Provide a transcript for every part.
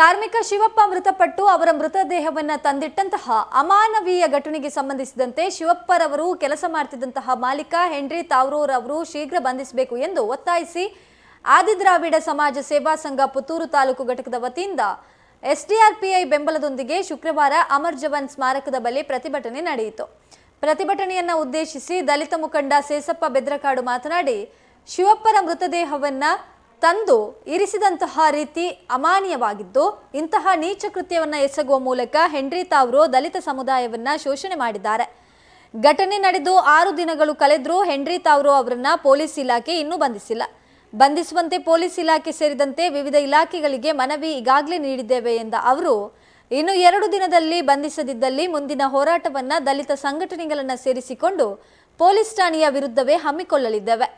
ಕಾರ್ಮಿಕ ಶಿವಪ್ಪ ಮೃತಪಟ್ಟು ಅವರ ಮೃತದೇಹವನ್ನು ತಂದಿಟ್ಟಂತಹ ಅಮಾನವೀಯ ಘಟನೆಗೆ ಸಂಬಂಧಿಸಿದಂತೆ ಶಿವಪ್ಪರವರು ಕೆಲಸ ಮಾಡ್ತಿದ್ದಂತಹ ಮಾಲೀಕ ಹೆನ್ರಿ ತಾವ್ರೂರ್ ಅವರು ಶೀಘ್ರ ಬಂಧಿಸಬೇಕು ಎಂದು ಒತ್ತಾಯಿಸಿ ಆದಿದ್ರಾವಿಡ ಸಮಾಜ ಸೇವಾ ಸಂಘ ಪುತ್ತೂರು ತಾಲೂಕು ಘಟಕದ ವತಿಯಿಂದ ಎಸ್ಡಿಆರ್ಪಿಐ ಬೆಂಬಲದೊಂದಿಗೆ ಶುಕ್ರವಾರ ಅಮರ್ ಜವಾನ್ ಸ್ಮಾರಕದ ಬಳಿ ಪ್ರತಿಭಟನೆ ನಡೆಯಿತು. ಪ್ರತಿಭಟನೆಯನ್ನು ಉದ್ದೇಶಿಸಿ ದಲಿತ ಮುಖಂಡ ಸೇಸಪ್ಪ ಬೆದ್ರಕಾಡು ಮಾತನಾಡಿ, ಶಿವಪ್ಪರ ಮೃತದೇಹವನ್ನ ತಂದು ಇರಿಸಿದಂತಹ ರೀತಿ ಅಮಾನ್ಯವಾಗಿದ್ದು, ಇಂತಹ ನೀಚ ಕೃತ್ಯವನ್ನು ಎಸಗುವ ಮೂಲಕ ಹೆನ್ರಿ ತಾವ್ರೋ ದಲಿತ ಸಮುದಾಯವನ್ನ ಶೋಷಣೆ ಮಾಡಿದ್ದಾರೆ. ಘಟನೆ ನಡೆದು ಆರು ದಿನಗಳು ಕಳೆದರೂ ಹೆನ್ರಿ ತಾವ್ರೋ ಅವರನ್ನ ಪೊಲೀಸ್ ಇಲಾಖೆ ಇನ್ನೂ ಬಂಧಿಸಿಲ್ಲ. ಬಂಧಿಸುವಂತೆ ಪೊಲೀಸ್ ಇಲಾಖೆ ಸೇರಿದಂತೆ ವಿವಿಧ ಇಲಾಖೆಗಳಿಗೆ ಮನವಿ ಈಗಾಗಲೇ ನೀಡಿದ್ದೇವೆ ಎಂದ ಅವರು, ಇನ್ನು ಎರಡು ದಿನದಲ್ಲಿ ಬಂಧಿಸದಿದ್ದಲ್ಲಿ ಮುಂದಿನ ಹೋರಾಟವನ್ನ ದಲಿತ ಸಂಘಟನೆಗಳನ್ನು ಸೇರಿಸಿಕೊಂಡು ಪೊಲೀಸ್ ಠಾಣೆಯ ವಿರುದ್ಧವೇ ಹಮ್ಮಿಕೊಳ್ಳಲಿದ್ದೇವೆ.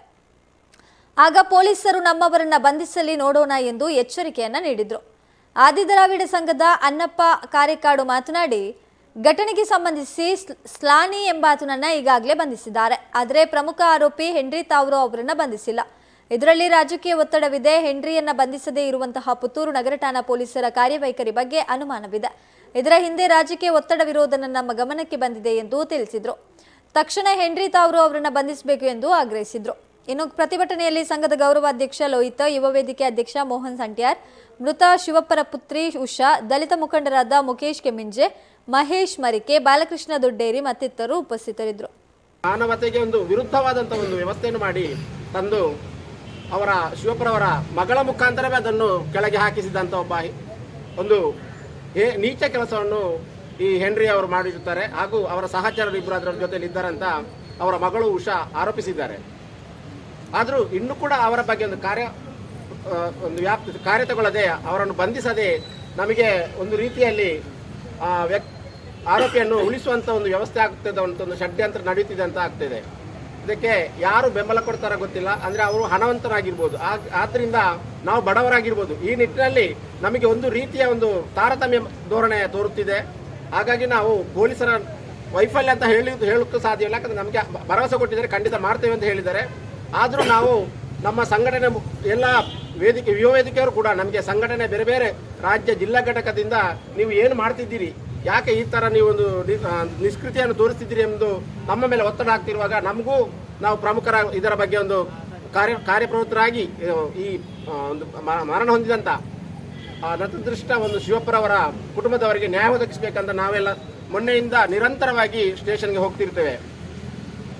ಆಗ ಪೊಲೀಸರು ನಮ್ಮವರನ್ನ ಬಂಧಿಸಲಿ ನೋಡೋಣ ಎಂದು ಎಚ್ಚರಿಕೆಯನ್ನ ನೀಡಿದ್ರು. ಆದಿದ್ರಾವಿಡ ಸಂಘದ ಅನ್ನಪ್ಪ ಕಾರೆಕಾಡು ಮಾತನಾಡಿ, ಘಟನೆಗೆ ಸಂಬಂಧಿಸಿ ಸ್ಲ್- ಸ್ಲಾನಿ ಎಂಬಾತನನ್ನ ಈಗಾಗಲೇ ಬಂಧಿಸಿದ್ದಾರೆ. ಆದರೆ ಪ್ರಮುಖ ಆರೋಪಿ ಹೆನ್ರಿ ತಾವ್ರೋ ಅವರನ್ನ ಬಂಧಿಸಿಲ್ಲ. ಇದರಲ್ಲಿ ರಾಜಕೀಯ ಒತ್ತಡವಿದೆ. ಹೆನ್ರಿಯನ್ನ ಬಂಧಿಸದೇ ಇರುವಂತಹ ಪುತ್ತೂರು ನಗರ ಠಾಣಾ ಪೊಲೀಸರ ಕಾರ್ಯವೈಖರಿ ಬಗ್ಗೆ ಅನುಮಾನವಿದೆ. ಇದರ ಹಿಂದೆ ರಾಜಕೀಯ ಒತ್ತಡವಿರುವುದನ್ನು ನಮ್ಮ ಗಮನಕ್ಕೆ ಬಂದಿದೆ ಎಂದು ತಿಳಿಸಿದರು. ತಕ್ಷಣ ಹೆನ್ರಿ ತಾವ್ರೋ ಅವರನ್ನ ಬಂಧಿಸಬೇಕು ಎಂದು ಆಗ್ರಹಿಸಿದ್ರು. ಇನ್ನು ಪ್ರತಿಭಟನೆಯಲ್ಲಿ ಸಂಘದ ಗೌರವಾಧ್ಯಕ್ಷ ಲೋಹಿತ, ಯುವ ವೇದಿಕೆ ಅಧ್ಯಕ್ಷ ಮೋಹನ್ ಸಂಟ್ಯಾರ್, ಮೃತ ಶಿವಪ್ಪರ ಪುತ್ರಿ ಉಷಾ, ದಲಿತ ಮುಖಂಡರಾದ ಮುಖೇಶ್ ಕೆಮಿಂಜೆ ಮಹೇಶ್ ಮರಿಕೆ, ಬಾಲಕೃಷ್ಣ ದೊಡ್ಡೇರಿ ಮತ್ತಿತರರು ಉಪಸ್ಥಿತರಿದ್ದರು. ಮಾನವತೆಗೆ ಒಂದು ವಿರುದ್ಧವಾದಂಥ ಒಂದು ವ್ಯವಸ್ಥೆಯನ್ನು ಮಾಡಿ ತಂದು ಅವರ ಶಿವಪ್ಪರವರ ಮಗಳ ಮುಖಾಂತರವೇ ಅದನ್ನು ಕೆಳಗೆ ಹಾಕಿಸಿದಂಥ ಒಬ್ಬ ಒಂದು ನೀಚ ಕೆಲಸವನ್ನು ಈ ಹೆನ್ರಿ ಅವರು ಮಾಡಿರುತ್ತಾರೆ ಹಾಗೂ ಅವರ ಸಹಚರರು ಇಬ್ಬರು ಅದರ ಜೊತೆಲಿ ಇದ್ದಾರಂತ ಅವರ ಮಗಳು ಉಷಾ ಆರೋಪಿಸಿದ್ದಾರೆ. ಆದರೂ ಇನ್ನೂ ಕೂಡ ಅವರ ಬಗ್ಗೆ ಒಂದು ಕಾರ್ಯ ಒಂದು ವ್ಯಾಪ್ತಿ ಕಾರ್ಯ ತಗೊಳ್ಳದೆ ಅವರನ್ನು ಬಂಧಿಸದೆ ನಮಗೆ ಒಂದು ರೀತಿಯಲ್ಲಿ ವ್ಯಕ್, ಆರೋಪಿಯನ್ನು ಉಳಿಸುವಂಥ ಒಂದು ವ್ಯವಸ್ಥೆ ಆಗ್ತದೆ ಅಂತ ಒಂದು ಷಡ್ಯಂತ್ರ ನಡೆಯುತ್ತಿದೆ ಅಂತ ಆಗ್ತಿದೆ. ಇದಕ್ಕೆ ಯಾರು ಬೆಂಬಲ ಕೊಡ್ತಾರ ಗೊತ್ತಿಲ್ಲ. ಅಂದರೆ ಅವರು ಹಣವಂತರಾಗಿರ್ಬೋದು. ಆದ್ದರಿಂದ ನಾವು ಬಡವರಾಗಿರ್ಬೋದು. ಈ ನಿಟ್ಟಿನಲ್ಲಿ ನಮಗೆ ಒಂದು ರೀತಿಯ ಒಂದು ತಾರತಮ್ಯ ಧೋರಣೆ ತೋರುತ್ತಿದೆ. ಹಾಗಾಗಿ ನಾವು ಪೊಲೀಸರ ವೈಫಲ್ಯ ಅಂತ ಹೇಳಿ ಹೇಳೋಕ್ಕೂ ಸಾಧ್ಯವಿಲ್ಲ ಯಾಕಂದರೆ ನಮಗೆ ಭರವಸೆ ಕೊಟ್ಟಿದ್ದಾರೆ. ಖಂಡಿತ ಮಾಡ್ತೇವೆ ಅಂತ ಹೇಳಿದ್ದಾರೆ. ಆದರೂ ನಾವು ನಮ್ಮ ಸಂಘಟನೆ ಎಲ್ಲ ವೇದಿಕೆ ಯುವ ಕೂಡ ನಮಗೆ ಸಂಘಟನೆ ಬೇರೆ ಬೇರೆ ರಾಜ್ಯ ಜಿಲ್ಲಾ ಘಟಕದಿಂದ ನೀವು ಏನು ಮಾಡ್ತಿದ್ದೀರಿ? ಯಾಕೆ ಈ ಥರ ನೀವು ಒಂದು ನಿ- ಆ, ನಿಷ್ಕೃತಿಯನ್ನು ತೋರಿಸ್ತಿದ್ದೀರಿ ಎಂದು ನಮ್ಮ ಮೇಲೆ ಒತ್ತಡ ಆಗ್ತಿರುವಾಗ ನಮಗೂ ನಾವು ಪ್ರಮುಖರ ಇದರ ಬಗ್ಗೆ ಒಂದು ಕಾರ್ಯ ಕಾರ್ಯಪ್ರವೃತ್ತರಾಗಿ ಈ ಒಂದು ಮರಣ ಹೊಂದಿದಂಥ ನತದೃಷ್ಟ ಒಂದು ಶಿವಪ್ಪರವರ ಕುಟುಂಬದವರಿಗೆ ನ್ಯಾಯ ಒದಗಿಸಬೇಕಂತ ನಾವೆಲ್ಲ ಮೊನ್ನೆಯಿಂದ ನಿರಂತರವಾಗಿ ಸ್ಟೇಷನ್ಗೆ ಹೋಗ್ತಿರ್ತೇವೆ.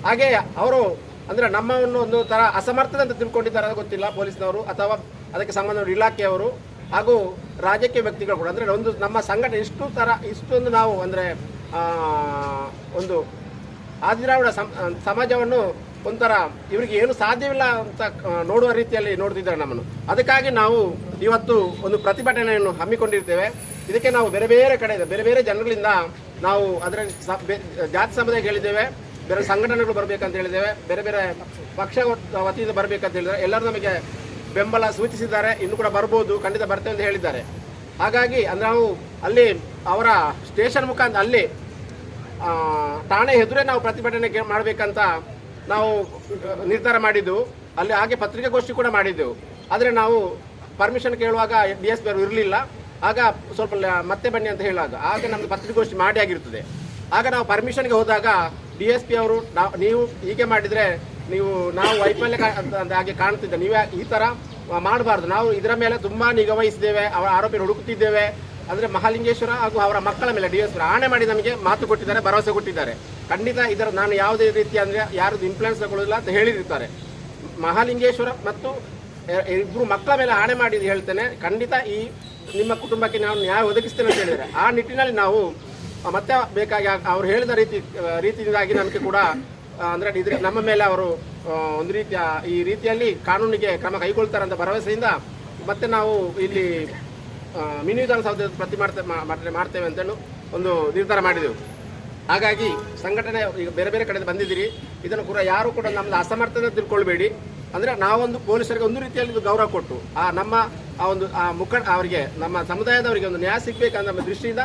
ಹಾಗೆ ಅವರು ಅಂದ್ರೆ ನಮ್ಮವನ್ನು ಒಂದು ತರ ಅಸಮರ್ಥದಂತ ಅಂತ ತಿಳ್ಕೊಂಡಿದ್ದಾರೆ ಗೊತ್ತಿಲ್ಲ ಪೊಲೀಸ್ನವರು ಅಥವಾ ಅದಕ್ಕೆ ಸಂಬಂಧ ಇಲಾಖೆಯವರು ಹಾಗೂ ರಾಜಕೀಯ ವ್ಯಕ್ತಿಗಳು ಕೂಡ. ಅಂದ್ರೆ ಒಂದು ನಮ್ಮ ಸಂಘಟನೆ ಇಷ್ಟು ತರ, ಇಷ್ಟೊಂದು ನಾವು ಅಂದ್ರೆ ಒಂದು ಆದಿರಾವಿಡ ಸಮಾಜವನ್ನು ಒಂಥರ ಇವರಿಗೆ ಏನು ಸಾಧ್ಯವಿಲ್ಲ ಅಂತ ನೋಡುವ ರೀತಿಯಲ್ಲಿ ನೋಡ್ತಿದ್ದಾರೆ ನಮ್ಮನ್ನು. ಅದಕ್ಕಾಗಿ ನಾವು ಇವತ್ತು ಒಂದು ಪ್ರತಿಭಟನೆಯನ್ನು ಹಮ್ಮಿಕೊಂಡಿರ್ತೇವೆ. ಇದಕ್ಕೆ ನಾವು ಬೇರೆ ಬೇರೆ ಕಡೆ, ಬೇರೆ ಬೇರೆ ಜನಗಳಿಂದ ನಾವು ಅದರ ಜಾತಿ ಸಮುದಾಯಕ್ಕೆ ಹೇಳಿದ್ದೇವೆ. ಬೇರೆ ಸಂಘಟನೆಗಳು ಬರಬೇಕಂತ ಹೇಳಿದ್ದೇವೆ. ಬೇರೆ ಬೇರೆ ಪಕ್ಷ ವತಿಯಿಂದ ಬರಬೇಕಂತ ಹೇಳಿದ್ದಾರೆ. ಎಲ್ಲರೂ ನಮಗೆ ಬೆಂಬಲ ಸೂಚಿಸಿದ್ದಾರೆ. ಇನ್ನು ಕೂಡ ಬರ್ಬೋದು. ಖಂಡಿತ ಬರ್ತೇವೆ ಅಂತ ಹೇಳಿದ್ದಾರೆ. ಹಾಗಾಗಿ ಅಂದರೆ ನಾವು ಅಲ್ಲಿ ಅವರ ಸ್ಟೇಷನ್ ಮುಖಾಂತರ ಅಲ್ಲಿ ಠಾಣೆ ಎದುರೇ ನಾವು ಪ್ರತಿಭಟನೆ ಮಾಡ್ಬೇಕಂತ ನಾವು ನಿರ್ಧಾರ ಮಾಡಿದ್ದು. ಅಲ್ಲಿ ಹಾಗೆ ಪತ್ರಿಕಾಗೋಷ್ಠಿ ಕೂಡ ಮಾಡಿದ್ದೆವು. ಆದರೆ ನಾವು ಪರ್ಮಿಷನ್ ಕೇಳುವಾಗ ಡಿ ಎಸ್ ಪಿ ಅವರು ಇರಲಿಲ್ಲ. ಆಗ ಸ್ವಲ್ಪ ಮತ್ತೆ ಬನ್ನಿ ಅಂತ ಹೇಳುವಾಗ. ಆಗ ನಮ್ಮದು ಪತ್ರಿಕಾಗೋಷ್ಠಿ ಮಾಡಿ ಆಗಿರ್ತದೆ. ಆಗ ನಾವು ಪರ್ಮಿಷನ್ಗೆ ಹೋದಾಗ ಡಿ ಎಸ್ ಪಿ ಅವರು ನಾವು ಹೀಗೆ ಮಾಡಿದರೆ ನೀವು ನಾವು ವೈಫಲ್ಯ ಹಾಗೆ ಕಾಣ್ತಿದ್ದೆ. ನೀವೇ ಈ ಥರ ಮಾಡಬಾರ್ದು. ನಾವು ಇದರ ಮೇಲೆ ತುಂಬಾ ನಿಗಾ ವಹಿಸಿದ್ದೇವೆ. ಅವರ ಆರೋಪಿ ಹುಡುಕುತ್ತಿದ್ದೇವೆ. ಅಂದ್ರೆ ಮಹಾಲಿಂಗೇಶ್ವರ ಹಾಗೂ ಅವರ ಮಕ್ಕಳ ಮೇಲೆ ಡಿ ಎಸ್ ಆಣೆ ಮಾಡಿ ನಮಗೆ ಮಾತು ಕೊಟ್ಟಿದ್ದಾರೆ, ಭರವಸೆ ಕೊಟ್ಟಿದ್ದಾರೆ. ಖಂಡಿತ ಇದರ ನಾನು ಯಾವುದೇ ರೀತಿ ಅಂದ್ರೆ ಯಾರದ್ದು ಇನ್ಫ್ಲೂಯೆನ್ಸ್ ತಗೊಳ್ಳೋದಿಲ್ಲ ಅಂತ ಹೇಳಿರ್ತಾರೆ ಮಹಾಲಿಂಗೇಶ್ವರ ಮತ್ತು ಇಬ್ಬರು ಮಕ್ಕಳ ಮೇಲೆ ಆಣೆ ಮಾಡಿ ಹೇಳ್ತೇನೆ. ಖಂಡಿತ ಈ ನಿಮ್ಮ ಕುಟುಂಬಕ್ಕೆ ನಾನು ನ್ಯಾಯ ಒದಗಿಸ್ತೇನೆ ಅಂತ ಹೇಳಿದರೆ ಆ ನಿಟ್ಟಿನಲ್ಲಿ ನಾವು ಮತ್ತೆ ಬೇಕಾಗಿ ಅವ್ರು ಹೇಳಿದ ರೀತಿ ರೀತಿಯಿಂದಾಗಿ ನಮಗೆ ಕೂಡ ಅಂದ್ರೆ ಇದ್ರ ನಮ್ಮ ಮೇಲೆ ಅವರು ಒಂದು ರೀತಿಯ ಈ ರೀತಿಯಲ್ಲಿ ಕಾನೂನಿಗೆ ಕ್ರಮ ಕೈಗೊಳ್ತಾರೆ ಅಂತ ಭರವಸೆಯಿಂದ ಮತ್ತೆ ನಾವು ಇಲ್ಲಿ ಮಿನಿ ವಿಧಾನಸೌಧ ಪ್ರತಿ ಮಾಡ್ತೇವೆ ಮಾಡ್ತೇವೆ ಅಂತೇಳಿ ಒಂದು ನಿರ್ಧಾರ ಮಾಡಿದೆವು. ಹಾಗಾಗಿ ಸಂಘಟನೆ ಈಗ ಬೇರೆ ಬೇರೆ ಕಡೆ ಬಂದಿದ್ದೀರಿ. ಇದನ್ನು ಕೂಡ ಯಾರು ಕೂಡ ನಮ್ದು ಅಸಮರ್ಥನೆ ತಿಳ್ಕೊಳ್ಬೇಡಿ. ಅಂದ್ರೆ ನಾವೊಂದು ಪೊಲೀಸರಿಗೆ ಒಂದು ರೀತಿಯಲ್ಲಿ ಗೌರವ ಕೊಟ್ಟು ಆ ನಮ್ಮ ಆ ಒಂದು, ಆ ಮುಖ, ಅವರಿಗೆ ನಮ್ಮ ಸಮುದಾಯದವರಿಗೆ ಒಂದು ನ್ಯಾಯ ಸಿಗಬೇಕಂತ ನಮ್ಮ ದೃಷ್ಟಿಯಿಂದ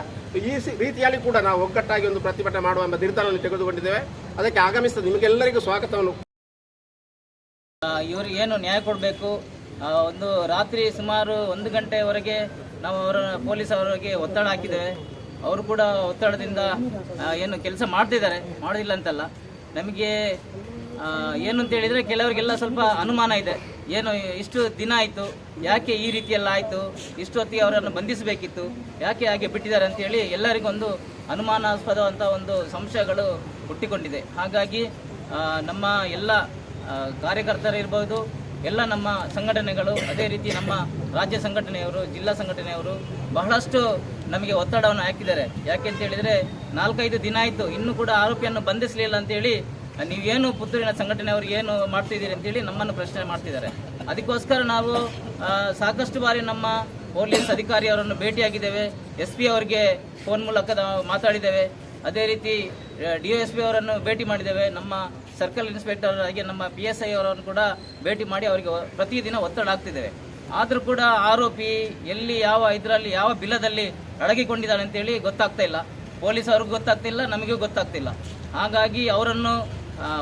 ಈ ರೀತಿಯಲ್ಲಿ ಕೂಡ ನಾವು ಒಗ್ಗಟ್ಟಾಗಿ ಒಂದು ಪ್ರತಿಭಟನೆ ಮಾಡುವ ಎಂಬ ನಿರ್ಧಾರವನ್ನು ತೆಗೆದುಕೊಂಡಿದ್ದೇವೆ. ಅದಕ್ಕೆ ಆಗಮಿಸಿದ ನಿಮಗೆಲ್ಲರಿಗೂ ಸ್ವಾಗತವನ್ನು. ಇವರಿಗೆ ಏನು ನ್ಯಾಯ ಕೊಡಬೇಕು? ಒಂದು ರಾತ್ರಿ ಸುಮಾರು ಒಂದು ಗಂಟೆವರೆಗೆ ನಾವು ಅವರ ಪೊಲೀಸ್ ಅವರಿಗೆ ಒತ್ತಡ ಹಾಕಿದ್ದೇವೆ. ಅವರು ಕೂಡ ಒತ್ತಡದಿಂದ ಏನು ಕೆಲಸ ಮಾಡ್ತಿದ್ದಾರೆ. ಮಾಡೋದಿಲ್ಲ ಅಂತಲ್ಲ. ನಮಗೆ ಏನು ಅಂತ ಹೇಳಿದ್ರೆ ಕೆಲವರಿಗೆಲ್ಲ ಸ್ವಲ್ಪ ಅನುಮಾನ ಇದೆ. ಏನು ಇಷ್ಟು ದಿನ ಆಯಿತು, ಯಾಕೆ ಈ ರೀತಿಯೆಲ್ಲ ಆಯಿತು, ಇಷ್ಟು ಹೊತ್ತಿಗೆ ಅವರನ್ನು ಬಂಧಿಸಬೇಕಿತ್ತು, ಯಾಕೆ ಹಾಗೆ ಬಿಟ್ಟಿದ್ದಾರೆ ಅಂತೇಳಿ ಎಲ್ಲರಿಗೊಂದು ಅನುಮಾನಾಸ್ಪದವಂಥ ಒಂದು ಸಂಶಯಗಳು ಹುಟ್ಟಿಕೊಂಡಿದೆ. ಹಾಗಾಗಿ ನಮ್ಮ ಎಲ್ಲ ಕಾರ್ಯಕರ್ತರಿರ್ಬೋದು ಎಲ್ಲ ನಮ್ಮ ಸಂಘಟನೆಗಳು, ಅದೇ ರೀತಿ ನಮ್ಮ ರಾಜ್ಯ ಸಂಘಟನೆಯವರು, ಜಿಲ್ಲಾ ಸಂಘಟನೆಯವರು ಬಹಳಷ್ಟು ನಮಗೆ ಒತ್ತಡವನ್ನು ಹಾಕಿದ್ದಾರೆ. ಯಾಕೆ ಅಂತ ಹೇಳಿದ್ರೆ ನಾಲ್ಕೈದು ದಿನ ಆಯಿತು, ಇನ್ನೂ ಕೂಡ ಆರೋಪಿಯನ್ನು ಬಂಧಿಸಲಿಲ್ಲ ಅಂತೇಳಿ ನೀವೇನು ಪುತ್ತೂರಿನ ಸಂಘಟನೆಯವರು ಏನು ಮಾಡ್ತಿದ್ದೀರಿ ಅಂತೇಳಿ ನಮ್ಮನ್ನು ಪ್ರಶ್ನೆ ಮಾಡ್ತಿದ್ದಾರೆ. ಅದಕ್ಕೋಸ್ಕರ ನಾವು ಸಾಕಷ್ಟು ಬಾರಿ ನಮ್ಮ ಪೊಲೀಸ್ ಅಧಿಕಾರಿಯವರನ್ನು ಭೇಟಿಯಾಗಿದ್ದೇವೆ. ಎಸ್ ಪಿ ಅವರಿಗೆ ಫೋನ್ ಮೂಲಕ ಮಾತಾಡಿದ್ದೇವೆ. ಅದೇ ರೀತಿ ಡಿ ಎಸ್ ಪಿ ಅವರನ್ನು ಭೇಟಿ ಮಾಡಿದ್ದೇವೆ. ನಮ್ಮ ಸರ್ಕಲ್ ಇನ್ಸ್ಪೆಕ್ಟರ್ ಹಾಗೆ ನಮ್ಮ ಪಿ ಎಸ್ ಐ ಅವರನ್ನು ಕೂಡ ಭೇಟಿ ಮಾಡಿ ಅವರಿಗೆ ಪ್ರತಿದಿನ ಒತ್ತಡ ಹಾಕ್ತಿದ್ದೇವೆ. ಆದರೂ ಕೂಡ ಆರೋಪಿ ಎಲ್ಲಿ ಯಾವ ಇದರಲ್ಲಿ ಯಾವ ಬಿಲದಲ್ಲಿ ಅಡಗಿಕೊಂಡಿದ್ದಾನೆ ಅಂತೇಳಿ ಗೊತ್ತಾಗ್ತಾ ಇಲ್ಲ. ಪೊಲೀಸ್ ಅವ್ರಿಗೂ ಗೊತ್ತಾಗ್ತಿಲ್ಲ, ನಮಗೂ ಗೊತ್ತಾಗ್ತಿಲ್ಲ. ಹಾಗಾಗಿ ಅವರನ್ನು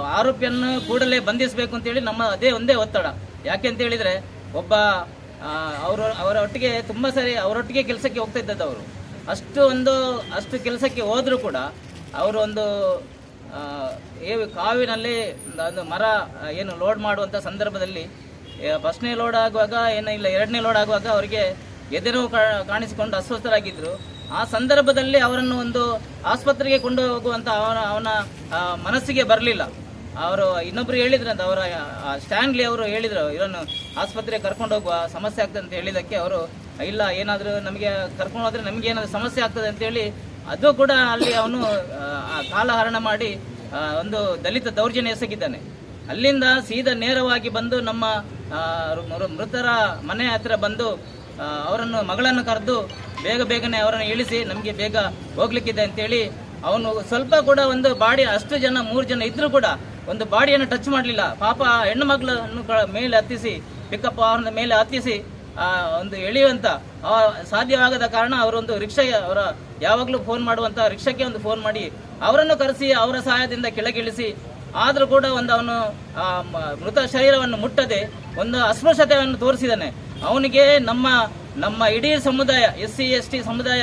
ಆರೋಪಿಯನ್ನು ಕೂಡಲೇ ಬಂಧಿಸಬೇಕು ಅಂತೇಳಿ ನಮ್ಮ ಅದೇ ಒಂದೇ ಒತ್ತಡ. ಯಾಕೆ ಅಂತ ಹೇಳಿದ್ರೆ ಒಬ್ಬ ಅವರು ಅವರ ಒಟ್ಟಿಗೆ ತುಂಬ ಸರಿ ಅವರೊಟ್ಟಿಗೆ ಕೆಲಸಕ್ಕೆ ಹೋಗ್ತಾ ಇದ್ದದ್ದು ಅವರು. ಅಷ್ಟು ಒಂದು, ಅಷ್ಟು ಕೆಲಸಕ್ಕೆ ಹೋದರೂ ಕೂಡ ಅವರು ಒಂದು ಏ- ಕಾವಿನಲ್ಲಿ ಒಂದು ಮರ, ಏನು ಲೋಡ್ ಮಾಡುವಂಥ ಸಂದರ್ಭದಲ್ಲಿ ಫಸ್ಟ್ನೇ ಲೋಡ್ ಆಗುವಾಗ ಏನೋ ಇಲ್ಲ ಎರಡನೇ ಲೋಡ್ ಆಗುವಾಗ ಅವರಿಗೆ ಎದೆನೋ ಕಾ- ಕಾಣಿಸಿಕೊಂಡು ಅಸ್ವಸ್ಥರಾಗಿದ್ದರು ಆ ಸಂದರ್ಭದಲ್ಲಿ ಅವರನ್ನು ಒಂದು ಆಸ್ಪತ್ರೆಗೆ ಕೊಂಡು ಹೋಗುವಂತ ಅವನ ಅವನ ಮನಸ್ಸಿಗೆ ಬರಲಿಲ್ಲ. ಅವರು ಇನ್ನೊಬ್ರು ಹೇಳಿದ್ರಂತ ಅವರ ಆ, ಸ್ಟ್ಯಾನ್ಲಿ ಅವರು ಹೇಳಿದ್ರು ಇವರನ್ನು ಆಸ್ಪತ್ರೆಗೆ ಕರ್ಕೊಂಡು ಹೋಗುವ ಸಮಸ್ಯೆ ಆಗ್ತದೆ ಅಂತ ಹೇಳಿದಕ್ಕೆ ಅವರು ಇಲ್ಲ ಏನಾದರೂ ನಮಗೆ ಕರ್ಕೊಂಡು ಹೋದ್ರೆ ನಮಗೆ ಏನಾದರೂ ಸಮಸ್ಯೆ ಆಗ್ತದೆ ಅಂತೇಳಿ ಅದು ಕೂಡ ಅಲ್ಲಿ ಅವನು ಕಾಲಹರಣ ಮಾಡಿ ಒಂದು ದಲಿತ ದೌರ್ಜನ್ಯ ಎಸಗಿದ್ದಾನೆ. ಅಲ್ಲಿಂದ ಸೀದಾ ನೇರವಾಗಿ ಬಂದು ನಮ್ಮ ಮೃತರ ಮನೆ ಹತ್ರ ಬಂದು ಅವರನ್ನು, ಮಗಳನ್ನು ಕರೆದು ಬೇಗ ಬೇಗನೆ ಅವರನ್ನು ಇಳಿಸಿ ನಮಗೆ ಬೇಗ ಹೋಗ್ಲಿಕ್ಕಿದೆ ಅಂತೇಳಿ ಅವನು ಸ್ವಲ್ಪ ಕೂಡ ಒಂದು ಬಾಡಿ, ಅಷ್ಟು ಜನ, ಮೂರು ಜನ ಇದ್ರೂ ಕೂಡ ಒಂದು ಬಾಡಿಯನ್ನು ಟಚ್ ಮಾಡಲಿಲ್ಲ. ಪಾಪ ಹೆಣ್ಣು ಮಗಳನ್ನು ಮೇಲೆ ಹತ್ತಿಸಿ ಪಿಕಪ್ ಅವರನ್ನ ಮೇಲೆ ಹತ್ತಿಸಿ ಒಂದು ಎಳೆಯುವಂತ ಸಾಧ್ಯವಾಗದ ಕಾರಣ ಅವರೊಂದು ರಿಕ್ಷಾ, ಅವರ ಯಾವಾಗಲೂ ಫೋನ್ ಮಾಡುವಂತ ರಿಕ್ಷಾಕ್ಕೆ ಒಂದು ಫೋನ್ ಮಾಡಿ ಅವರನ್ನು ಕರೆಸಿ, ಅವರ ಸಹಾಯದಿಂದ ಕೆಳಗಿಳಿಸಿ, ಆದರೂ ಕೂಡ ಒಂದು ಅವನು ಮೃತ ಶರೀರವನ್ನು ಮುಟ್ಟದೆ ಒಂದು ಅಸ್ಪೃಶ್ಯತೆಯನ್ನು ತೋರಿಸಿದ್ದಾನೆ. ಅವನಿಗೆ ನಮ್ಮ ನಮ್ಮ ಇಡೀ ಸಮುದಾಯ ಎಸ್ ಸಿ ಎಸ್ ಟಿ ಸಮುದಾಯ,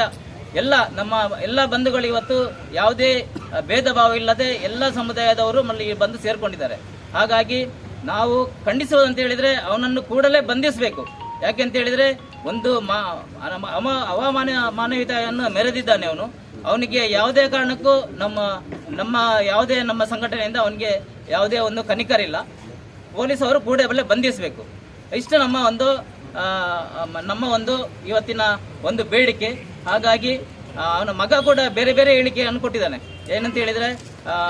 ಎಲ್ಲ ನಮ್ಮ, ಎಲ್ಲ ಬಂಧುಗಳು ಇವತ್ತು ಯಾವುದೇ ಭೇದ ಭಾವ ಇಲ್ಲದೆ ಎಲ್ಲ ಸಮುದಾಯದವರು ಮಲ್ಲಿ ಬಂದು ಸೇರ್ಕೊಂಡಿದ್ದಾರೆ. ಹಾಗಾಗಿ ನಾವು ಖಂಡಿಸುವುದಂತ ಹೇಳಿದ್ರೆ ಅವನನ್ನು ಕೂಡಲೇ ಬಂಧಿಸಬೇಕು. ಯಾಕೆಂತ ಹೇಳಿದ್ರೆ ಒಂದು ಮಾ ಮಾನವೀಯತೆಯನ್ನು ಮೆರೆದಿದ್ದಾನೆ ಅವನು. ಅವನಿಗೆ ಯಾವುದೇ ಕಾರಣಕ್ಕೂ ನಮ್ಮ ನಮ್ಮ ಯಾವುದೇ, ನಮ್ಮ ಸಂಘಟನೆಯಿಂದ ಅವನಿಗೆ ಯಾವುದೇ ಒಂದು ಕನಿಕರಿಲ್ಲ. ಪೊಲೀಸ್ ಅವರು ಕೂಡಲೇ ಬಂಧಿಸಬೇಕು. ಇಷ್ಟು ನಮ್ಮ ಒಂದು ನಮ್ಮ ಒಂದು ಇವತ್ತಿನ ಒಂದು ಬೇಡಿಕೆ. ಹಾಗಾಗಿ ಅವನ ಮಗ ಕೂಡ ಬೇರೆ ಬೇರೆ ಹೇಳಿಕೆಯನ್ನು ಕೊಟ್ಟಿದ್ದಾನೆ ಏನಂತ ಹೇಳಿದ್ರೆ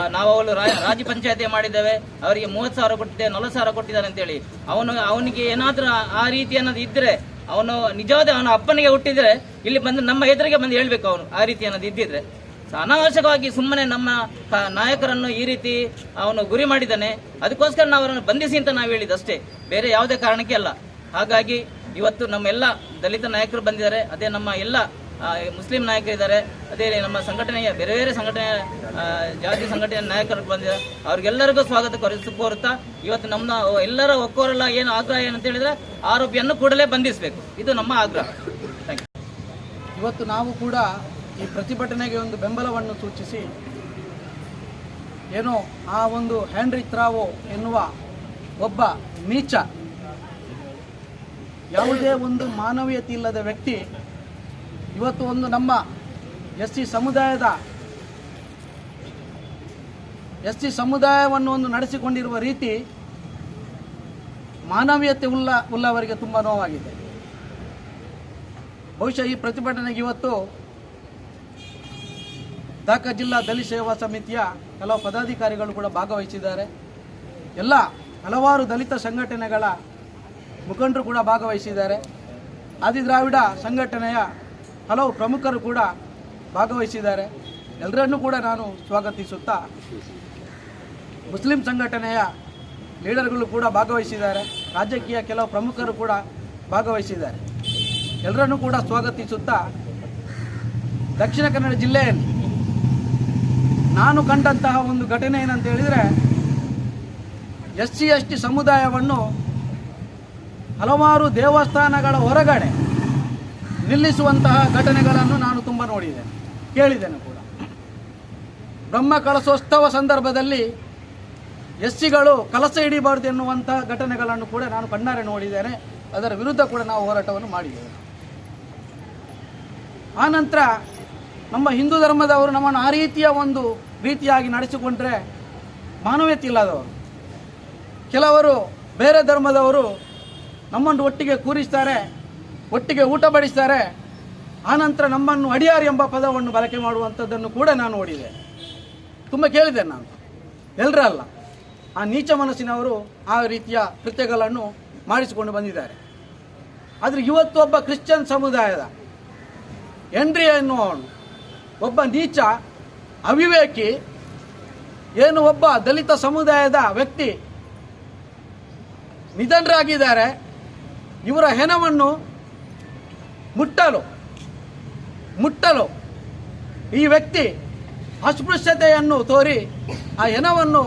ನಾವು ಅವಳು ರಾಜ ಪಂಚಾಯತಿ ಮಾಡಿದ್ದೇವೆ, ಅವರಿಗೆ ಮೂವತ್ತು ಸಾವಿರ ಕೊಟ್ಟಿದ್ದೆ ನಲವತ್ತು ಸಾವಿರ ಕೊಟ್ಟಿದ್ದಾನೆ ಅಂತೇಳಿ. ಅವನು, ಅವನಿಗೆ ಏನಾದರೂ ಆ- ರೀತಿ ಅನ್ನೋದು ಇದ್ರೆ, ಅವನು ನಿಜವಾದ ಅವನ ಅಪ್ಪನಿಗೆ ಹುಟ್ಟಿದ್ರೆ, ಇಲ್ಲಿ ಬಂದು ನಮ್ಮ ಎದುರಿಗೆ ಬಂದು ಹೇಳ್ಬೇಕು ಅವನು, ಆ ರೀತಿ ಅನ್ನೋದು ಇದ್ದಿದ್ರೆ. ಅನಾವಶ್ಯಕವಾಗಿ ಸುಮ್ಮನೆ ನಮ್ಮ ನಾಯಕರನ್ನು ಈ ರೀತಿ ಅವನು ಗುರಿ ಮಾಡಿದ್ದಾನೆ. ಅದಕ್ಕೋಸ್ಕರ ನಾವು ಅವರನ್ನು ಬಂಧಿಸಿ ಅಂತ ನಾವು ಹೇಳಿದ್ದು ಅಷ್ಟೇ. ಬೇರೆ ಯಾವುದೇ ಕಾರಣಕ್ಕೆ ಅಲ್ಲ. ಹಾಗಾಗಿ ಇವತ್ತು ನಮ್ಮೆಲ್ಲ ದಲಿತ ನಾಯಕರು ಬಂದಿದ್ದಾರೆ, ಅದೇ ನಮ್ಮ ಎಲ್ಲ ಮುಸ್ಲಿಂ ನಾಯಕರಿದ್ದಾರೆ, ಅದೇ ನಮ್ಮ ಸಂಘಟನೆಯ, ಬೇರೆ ಬೇರೆ ಸಂಘಟನೆಯ ಜಾತಿ ಸಂಘಟನೆಯ ನಾಯಕರು ಬಂದಿದ್ದಾರೆ. ಅವ್ರಿಗೆಲ್ಲರಿಗೂ ಸ್ವಾಗತ ಕೋರುತ್ತಾ ಇವತ್ತು ನಮ್ಮ ಎಲ್ಲರ ಒಕ್ಕೋರೆಲ್ಲ ಏನು ಆಗ್ರಹ ಏನಂತ ಹೇಳಿದ್ರೆ ಆರೋಪಿಯನ್ನು ಕೂಡಲೇ ಬಂಧಿಸಬೇಕು. ಇದು ನಮ್ಮ ಆಗ್ರಹ. ಇವತ್ತು ನಾವು ಕೂಡ ಈ ಪ್ರತಿಭಟನೆಗೆ ಒಂದು ಬೆಂಬಲವನ್ನು ಸೂಚಿಸಿ, ಏನೋ ಆ ಒಂದು ಹ್ಯಾಂಡ್ರಿ ತ್ರಾವೋ ಎನ್ನುವ ಒಬ್ಬ ನೀಚ ಯಾವುದೇ ಒಂದು ಮಾನವೀಯತೆ ಇಲ್ಲದ ವ್ಯಕ್ತಿ ಇವತ್ತು ಒಂದು ನಮ್ಮ ಎಸ್ ಸಿ ಸಮುದಾಯದ ಎಸ್ ಸಿ ಸಮುದಾಯವನ್ನು ಒಂದು ನಡೆಸಿಕೊಂಡಿರುವ ರೀತಿ ಮಾನವೀಯತೆ ಉಳ್ಳ ಉಳ್ಳವರಿಗೆ ತುಂಬ ನೋವಾಗಿದೆ. ಬಹುಶಃ ಈ ಪ್ರತಿಭಟನೆಗೆ ಇವತ್ತು ದಾಖ ಜಿಲ್ಲಾ ದಲಿತ ಸೇವಾ ಸಮಿತಿಯ ಕೆಲವು ಪದಾಧಿಕಾರಿಗಳು ಕೂಡ ಭಾಗವಹಿಸಿದ್ದಾರೆ. ಎಲ್ಲ ಹಲವಾರು ದಲಿತ ಸಂಘಟನೆಗಳ ಮುಖಂಡರು ಕೂಡ ಭಾಗವಹಿಸಿದ್ದಾರೆ. ಆದಿದ್ರಾವಿಡ ಸಂಘಟನೆಯ ಹಲವು ಪ್ರಮುಖರು ಕೂಡ ಭಾಗವಹಿಸಿದ್ದಾರೆ. ಎಲ್ಲರನ್ನೂ ಕೂಡ ನಾನು ಸ್ವಾಗತಿಸುತ್ತಾ ಮುಸ್ಲಿಂ ಸಂಘಟನೆಯ ಲೀಡರ್ಗಳು ಕೂಡ ಭಾಗವಹಿಸಿದ್ದಾರೆ. ರಾಜಕೀಯ ಕೆಲವು ಪ್ರಮುಖರು ಕೂಡ ಭಾಗವಹಿಸಿದ್ದಾರೆ. ಎಲ್ಲರನ್ನೂ ಕೂಡ ಸ್ವಾಗತಿಸುತ್ತಾ ದಕ್ಷಿಣ ಕನ್ನಡ ಜಿಲ್ಲೆಯಲ್ಲಿ ನಾನು ಕಂಡಂತಹ ಒಂದು ಘಟನೆ ಏನಂತ ಹೇಳಿದರೆ ಎಸ್ ಸಿ ಎಸ್ ಟಿ ಸಮುದಾಯವನ್ನು ಹಲವಾರು ದೇವಸ್ಥಾನಗಳ ಹೊರಗಡೆ ನಿಲ್ಲಿಸುವಂತಹ ಘಟನೆಗಳನ್ನು ನಾನು ತುಂಬ ನೋಡಿದ್ದೇನೆ ಕೇಳಿದ್ದೇನೆ ಕೂಡ. ಬ್ರಹ್ಮ ಕಳಸೋತ್ಸವ ಸಂದರ್ಭದಲ್ಲಿ ಎಸ್ ಸಿಗಳು ಕಲಸ ಹಿಡಿಬಾರ್ದು ಎನ್ನುವಂಥ ಘಟನೆಗಳನ್ನು ಕೂಡ ನಾನು ಕಣ್ಣಾರೆ ನೋಡಿದ್ದೇನೆ, ಅದರ ವಿರುದ್ಧ ಕೂಡ ನಾವು ಹೋರಾಟವನ್ನು ಮಾಡಿದ್ದೇವೆ. ಆನಂತರ ನಮ್ಮ ಹಿಂದೂ ಧರ್ಮದವರು ನಮ್ಮನ್ನು ಆ ರೀತಿಯ ಒಂದು ರೀತಿಯಾಗಿ ನಡೆಸಿಕೊಂಡ್ರೆ ಮಾನವೀಯತೆ ಇಲ್ಲದವರು. ಕೆಲವರು ಬೇರೆ ಧರ್ಮದವರು ನಮ್ಮನ್ನು ಒಟ್ಟಿಗೆ ಕೂರಿಸ್ತಾರೆ, ಒಟ್ಟಿಗೆ ಊಟ ಬಡಿಸ್ತಾರೆ. ಆನಂತರ ನಮ್ಮನ್ನು ಅಡಿಯಾರ್ ಎಂಬ ಪದವನ್ನು ಬಳಕೆ ಮಾಡುವಂಥದ್ದನ್ನು ಕೂಡ ನಾನು ನೋಡಿದೆ. ತುಂಬ ಕೇಳಿದೆ ನಾನು. ಎಲ್ಲರಲ್ಲ ಆ ನೀಚ ಮನಸ್ಸಿನವರು ಆ ರೀತಿಯ ಕೃತ್ಯಗಳನ್ನು ಮಾಡಿಸಿಕೊಂಡು ಬಂದಿದ್ದಾರೆ. ಆದರೆ ಇವತ್ತು ಒಬ್ಬ ಕ್ರಿಶ್ಚಿಯನ್ ಸಮುದಾಯದ ಎನ್ರಿ ಎನ್ನುವನು ಒಬ್ಬ ನೀಚ, ಅವಿವೇಕಿ, ಏನು ಒಬ್ಬ ದಲಿತ ಸಮುದಾಯದ ವ್ಯಕ್ತಿ ನಿಧನರಾಗಿದ್ದಾರೆ. ಇವರ ಹೆಣವನ್ನು ಮುಟ್ಟಲು ಮುಟ್ಟಲು ಈ ವ್ಯಕ್ತಿ ಅಸ್ಪೃಶ್ಯತೆಯನ್ನು ತೋರಿ ಆ ಹೆಣವನ್ನು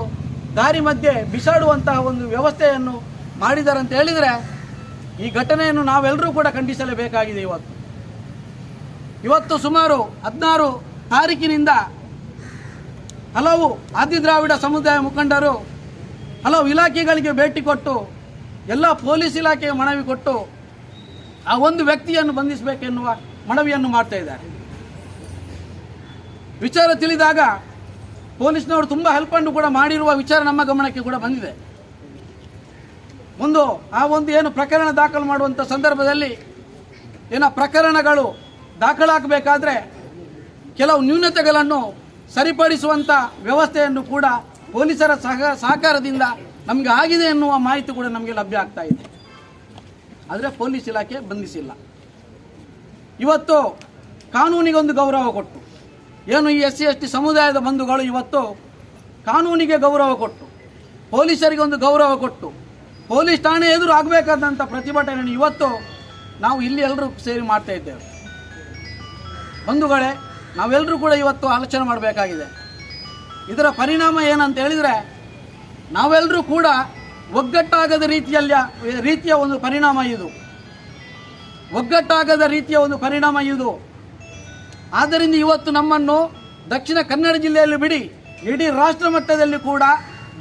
ದಾರಿ ಮಧ್ಯೆ ಬಿಸಾಡುವಂತಹ ಒಂದು ವ್ಯವಸ್ಥೆಯನ್ನು ಮಾಡಿದ್ದಾರೆ ಅಂತ ಹೇಳಿದರೆ ಈ ಘಟನೆಯನ್ನು ನಾವೆಲ್ಲರೂ ಕೂಡ ಖಂಡಿಸಲೇಬೇಕಾಗಿದೆ ಇವತ್ತು. ಇವತ್ತು ಸುಮಾರು ಹದಿನಾರು ತಾರೀಕಿನಿಂದ ಹಲವು ಆದಿದ್ರಾವಿಡ ಸಮುದಾಯ ಮುಖಂಡರು ಹಲವು ಇಲಾಖೆಗಳಿಗೆ ಭೇಟಿ ಕೊಟ್ಟು ಎಲ್ಲ ಪೊಲೀಸ್ ಇಲಾಖೆಗೆ ಮನವಿ ಕೊಟ್ಟು ಆ ಒಂದು ವ್ಯಕ್ತಿಯನ್ನು ಬಂಧಿಸಬೇಕೆನ್ನುವ ಮನವಿಯನ್ನು ಮಾಡ್ತಾ ಇದ್ದಾರೆ. ವಿಚಾರ ತಿಳಿದಾಗ ಪೊಲೀಸ್ನವರು ತುಂಬ ಹೆಲ್ಪನ್ನು ಕೂಡ ಮಾಡಿರುವ ವಿಚಾರ ನಮ್ಮ ಗಮನಕ್ಕೆ ಕೂಡ ಬಂದಿದೆ. ಒಂದು, ಆ ಒಂದು ಏನು ಪ್ರಕರಣ ದಾಖಲು ಮಾಡುವಂಥ ಸಂದರ್ಭದಲ್ಲಿ ಏನೋ ಪ್ರಕರಣಗಳು ದಾಖಲಾಗಬೇಕಾದ್ರೆ ಕೆಲವು ನ್ಯೂನತೆಗಳನ್ನು ಸರಿಪಡಿಸುವಂಥ ವ್ಯವಸ್ಥೆಯನ್ನು ಕೂಡ ಪೊಲೀಸರ ಸಹ ಸಹಕಾರದಿಂದ ನಮಗೆ ಆಗಿದೆ ಎನ್ನುವ ಮಾಹಿತಿ ಕೂಡ ನಮಗೆ ಲಭ್ಯ ಆಗ್ತಾ ಇದೆ. ಆದರೆ ಪೊಲೀಸ್ ಇಲಾಖೆ ಬಂಧಿಸಿಲ್ಲ. ಇವತ್ತು ಕಾನೂನಿಗೊಂದು ಗೌರವ ಕೊಟ್ಟು, ಏನು ಈ ಎಸ್ ಸಿ ಸಮುದಾಯದ ಬಂಧುಗಳು ಇವತ್ತು ಕಾನೂನಿಗೆ ಗೌರವ ಕೊಟ್ಟು ಪೊಲೀಸರಿಗೆ ಒಂದು ಗೌರವ ಕೊಟ್ಟು, ಪೊಲೀಸ್ ಠಾಣೆ ಎದುರು ಆಗಬೇಕಾದಂಥ ಪ್ರತಿಭಟನೆ ಇವತ್ತು ನಾವು ಇಲ್ಲಿ ಎಲ್ಲರೂ ಸೇರಿ ಮಾಡ್ತಾ ಇದ್ದೇವೆ. ಬಂಧುಗಳೇ ನಾವೆಲ್ಲರೂ ಕೂಡ ಇವತ್ತು ಆಲೋಚನೆ ಮಾಡಬೇಕಾಗಿದೆ. ಇದರ ಪರಿಣಾಮ ಏನಂತ ಹೇಳಿದರೆ ನಾವೆಲ್ಲರೂ ಕೂಡ ಒಗ್ಗಟ್ಟಾಗದ ರೀತಿಯಲ್ಲಿ, ರೀತಿಯ ಒಂದು ಪರಿಣಾಮ ಇದು. ಒಗ್ಗಟ್ಟಾಗದ ರೀತಿಯ ಒಂದು ಪರಿಣಾಮ ಇದು. ಆದ್ದರಿಂದ ಇವತ್ತು ನಮ್ಮನ್ನು ದಕ್ಷಿಣ ಕನ್ನಡ ಜಿಲ್ಲೆಯಲ್ಲಿ ಬಿಡಿ, ಇಡೀ ರಾಷ್ಟ್ರ ಮಟ್ಟದಲ್ಲಿ ಕೂಡ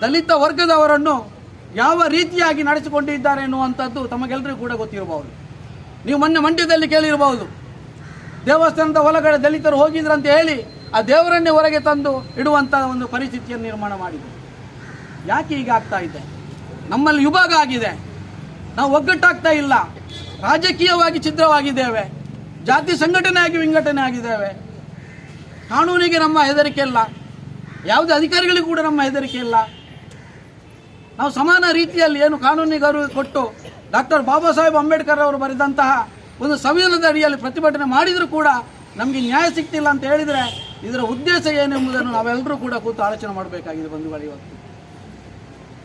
ದಲಿತ ವರ್ಗದವರನ್ನು ಯಾವ ರೀತಿಯಾಗಿ ನಡೆಸಿಕೊಂಡಿದ್ದಾರೆ ಎನ್ನುವಂಥದ್ದು ತಮಗೆಲ್ಲರಿಗೂ ಕೂಡ ಗೊತ್ತಿರಬಹುದು. ನೀವು ಮೊನ್ನೆ ಮಂಡ್ಯದಲ್ಲಿ ಕೇಳಿರಬಹುದು. ದೇವಸ್ಥಾನದ ಹೊಲಗಡೆ ದಲಿತರು ಹೋಗಿದ್ರಂತ ಹೇಳಿ ಆ ದೇವರನ್ನೇ ಹೊರಗೆ ತಂದು ಇಡುವಂಥ ಒಂದು ಪರಿಸ್ಥಿತಿಯನ್ನು ನಿರ್ಮಾಣ ಮಾಡಿದೆ ಯಾಕೆ ಹೀಗೆ ಆಗ್ತಾ ಇದೆ? ನಮ್ಮಲ್ಲಿ ವಿಭಾಗ ಆಗಿದೆ. ನಾವು ಒಗ್ಗಟ್ಟಾಗ್ತಾ ಇಲ್ಲ. ರಾಜಕೀಯವಾಗಿ ಛಿದ್ರವಾಗಿದ್ದೇವೆ. ಜಾತಿ ಸಂಘಟನೆ ಆಗಿ ವಿಂಗಡಣೆ ಆಗಿದ್ದೇವೆ ಕಾನೂನಿಗೆ ನಮ್ಮ ಹೆದರಿಕೆ ಇಲ್ಲ. ಯಾವುದೇ ಅಧಿಕಾರಿಗಳಿಗೂ ಕೂಡ ನಮ್ಮ ಹೆದರಿಕೆ ಇಲ್ಲ. ನಾವು ಸಮಾನ ರೀತಿಯಲ್ಲಿ ಏನು ಕಾನೂನಿಗರು ಕೊಟ್ಟು ಡಾಕ್ಟರ್ ಬಾಬಾ ಸಾಹೇಬ್ ಅಂಬೇಡ್ಕರ್ ಅವರು ಬರೆದಂತಹ ಒಂದು ಸಂವಿಧಾನದ ಅಡಿಯಲ್ಲಿ ಪ್ರತಿಭಟನೆ ಮಾಡಿದರೂ ಕೂಡ ನಮಗೆ ನ್ಯಾಯ ಸಿಗ್ತಿಲ್ಲ ಅಂತ ಹೇಳಿದರೆ ಇದರ ಉದ್ದೇಶ ಏನೆಂಬುದನ್ನು ನಾವೆಲ್ಲರೂ ಕೂಡ ಕೂತು ಆಲೋಚನೆ ಮಾಡಬೇಕಾಗಿದೆ ಬಂಧುಗಳು ಇವತ್ತು.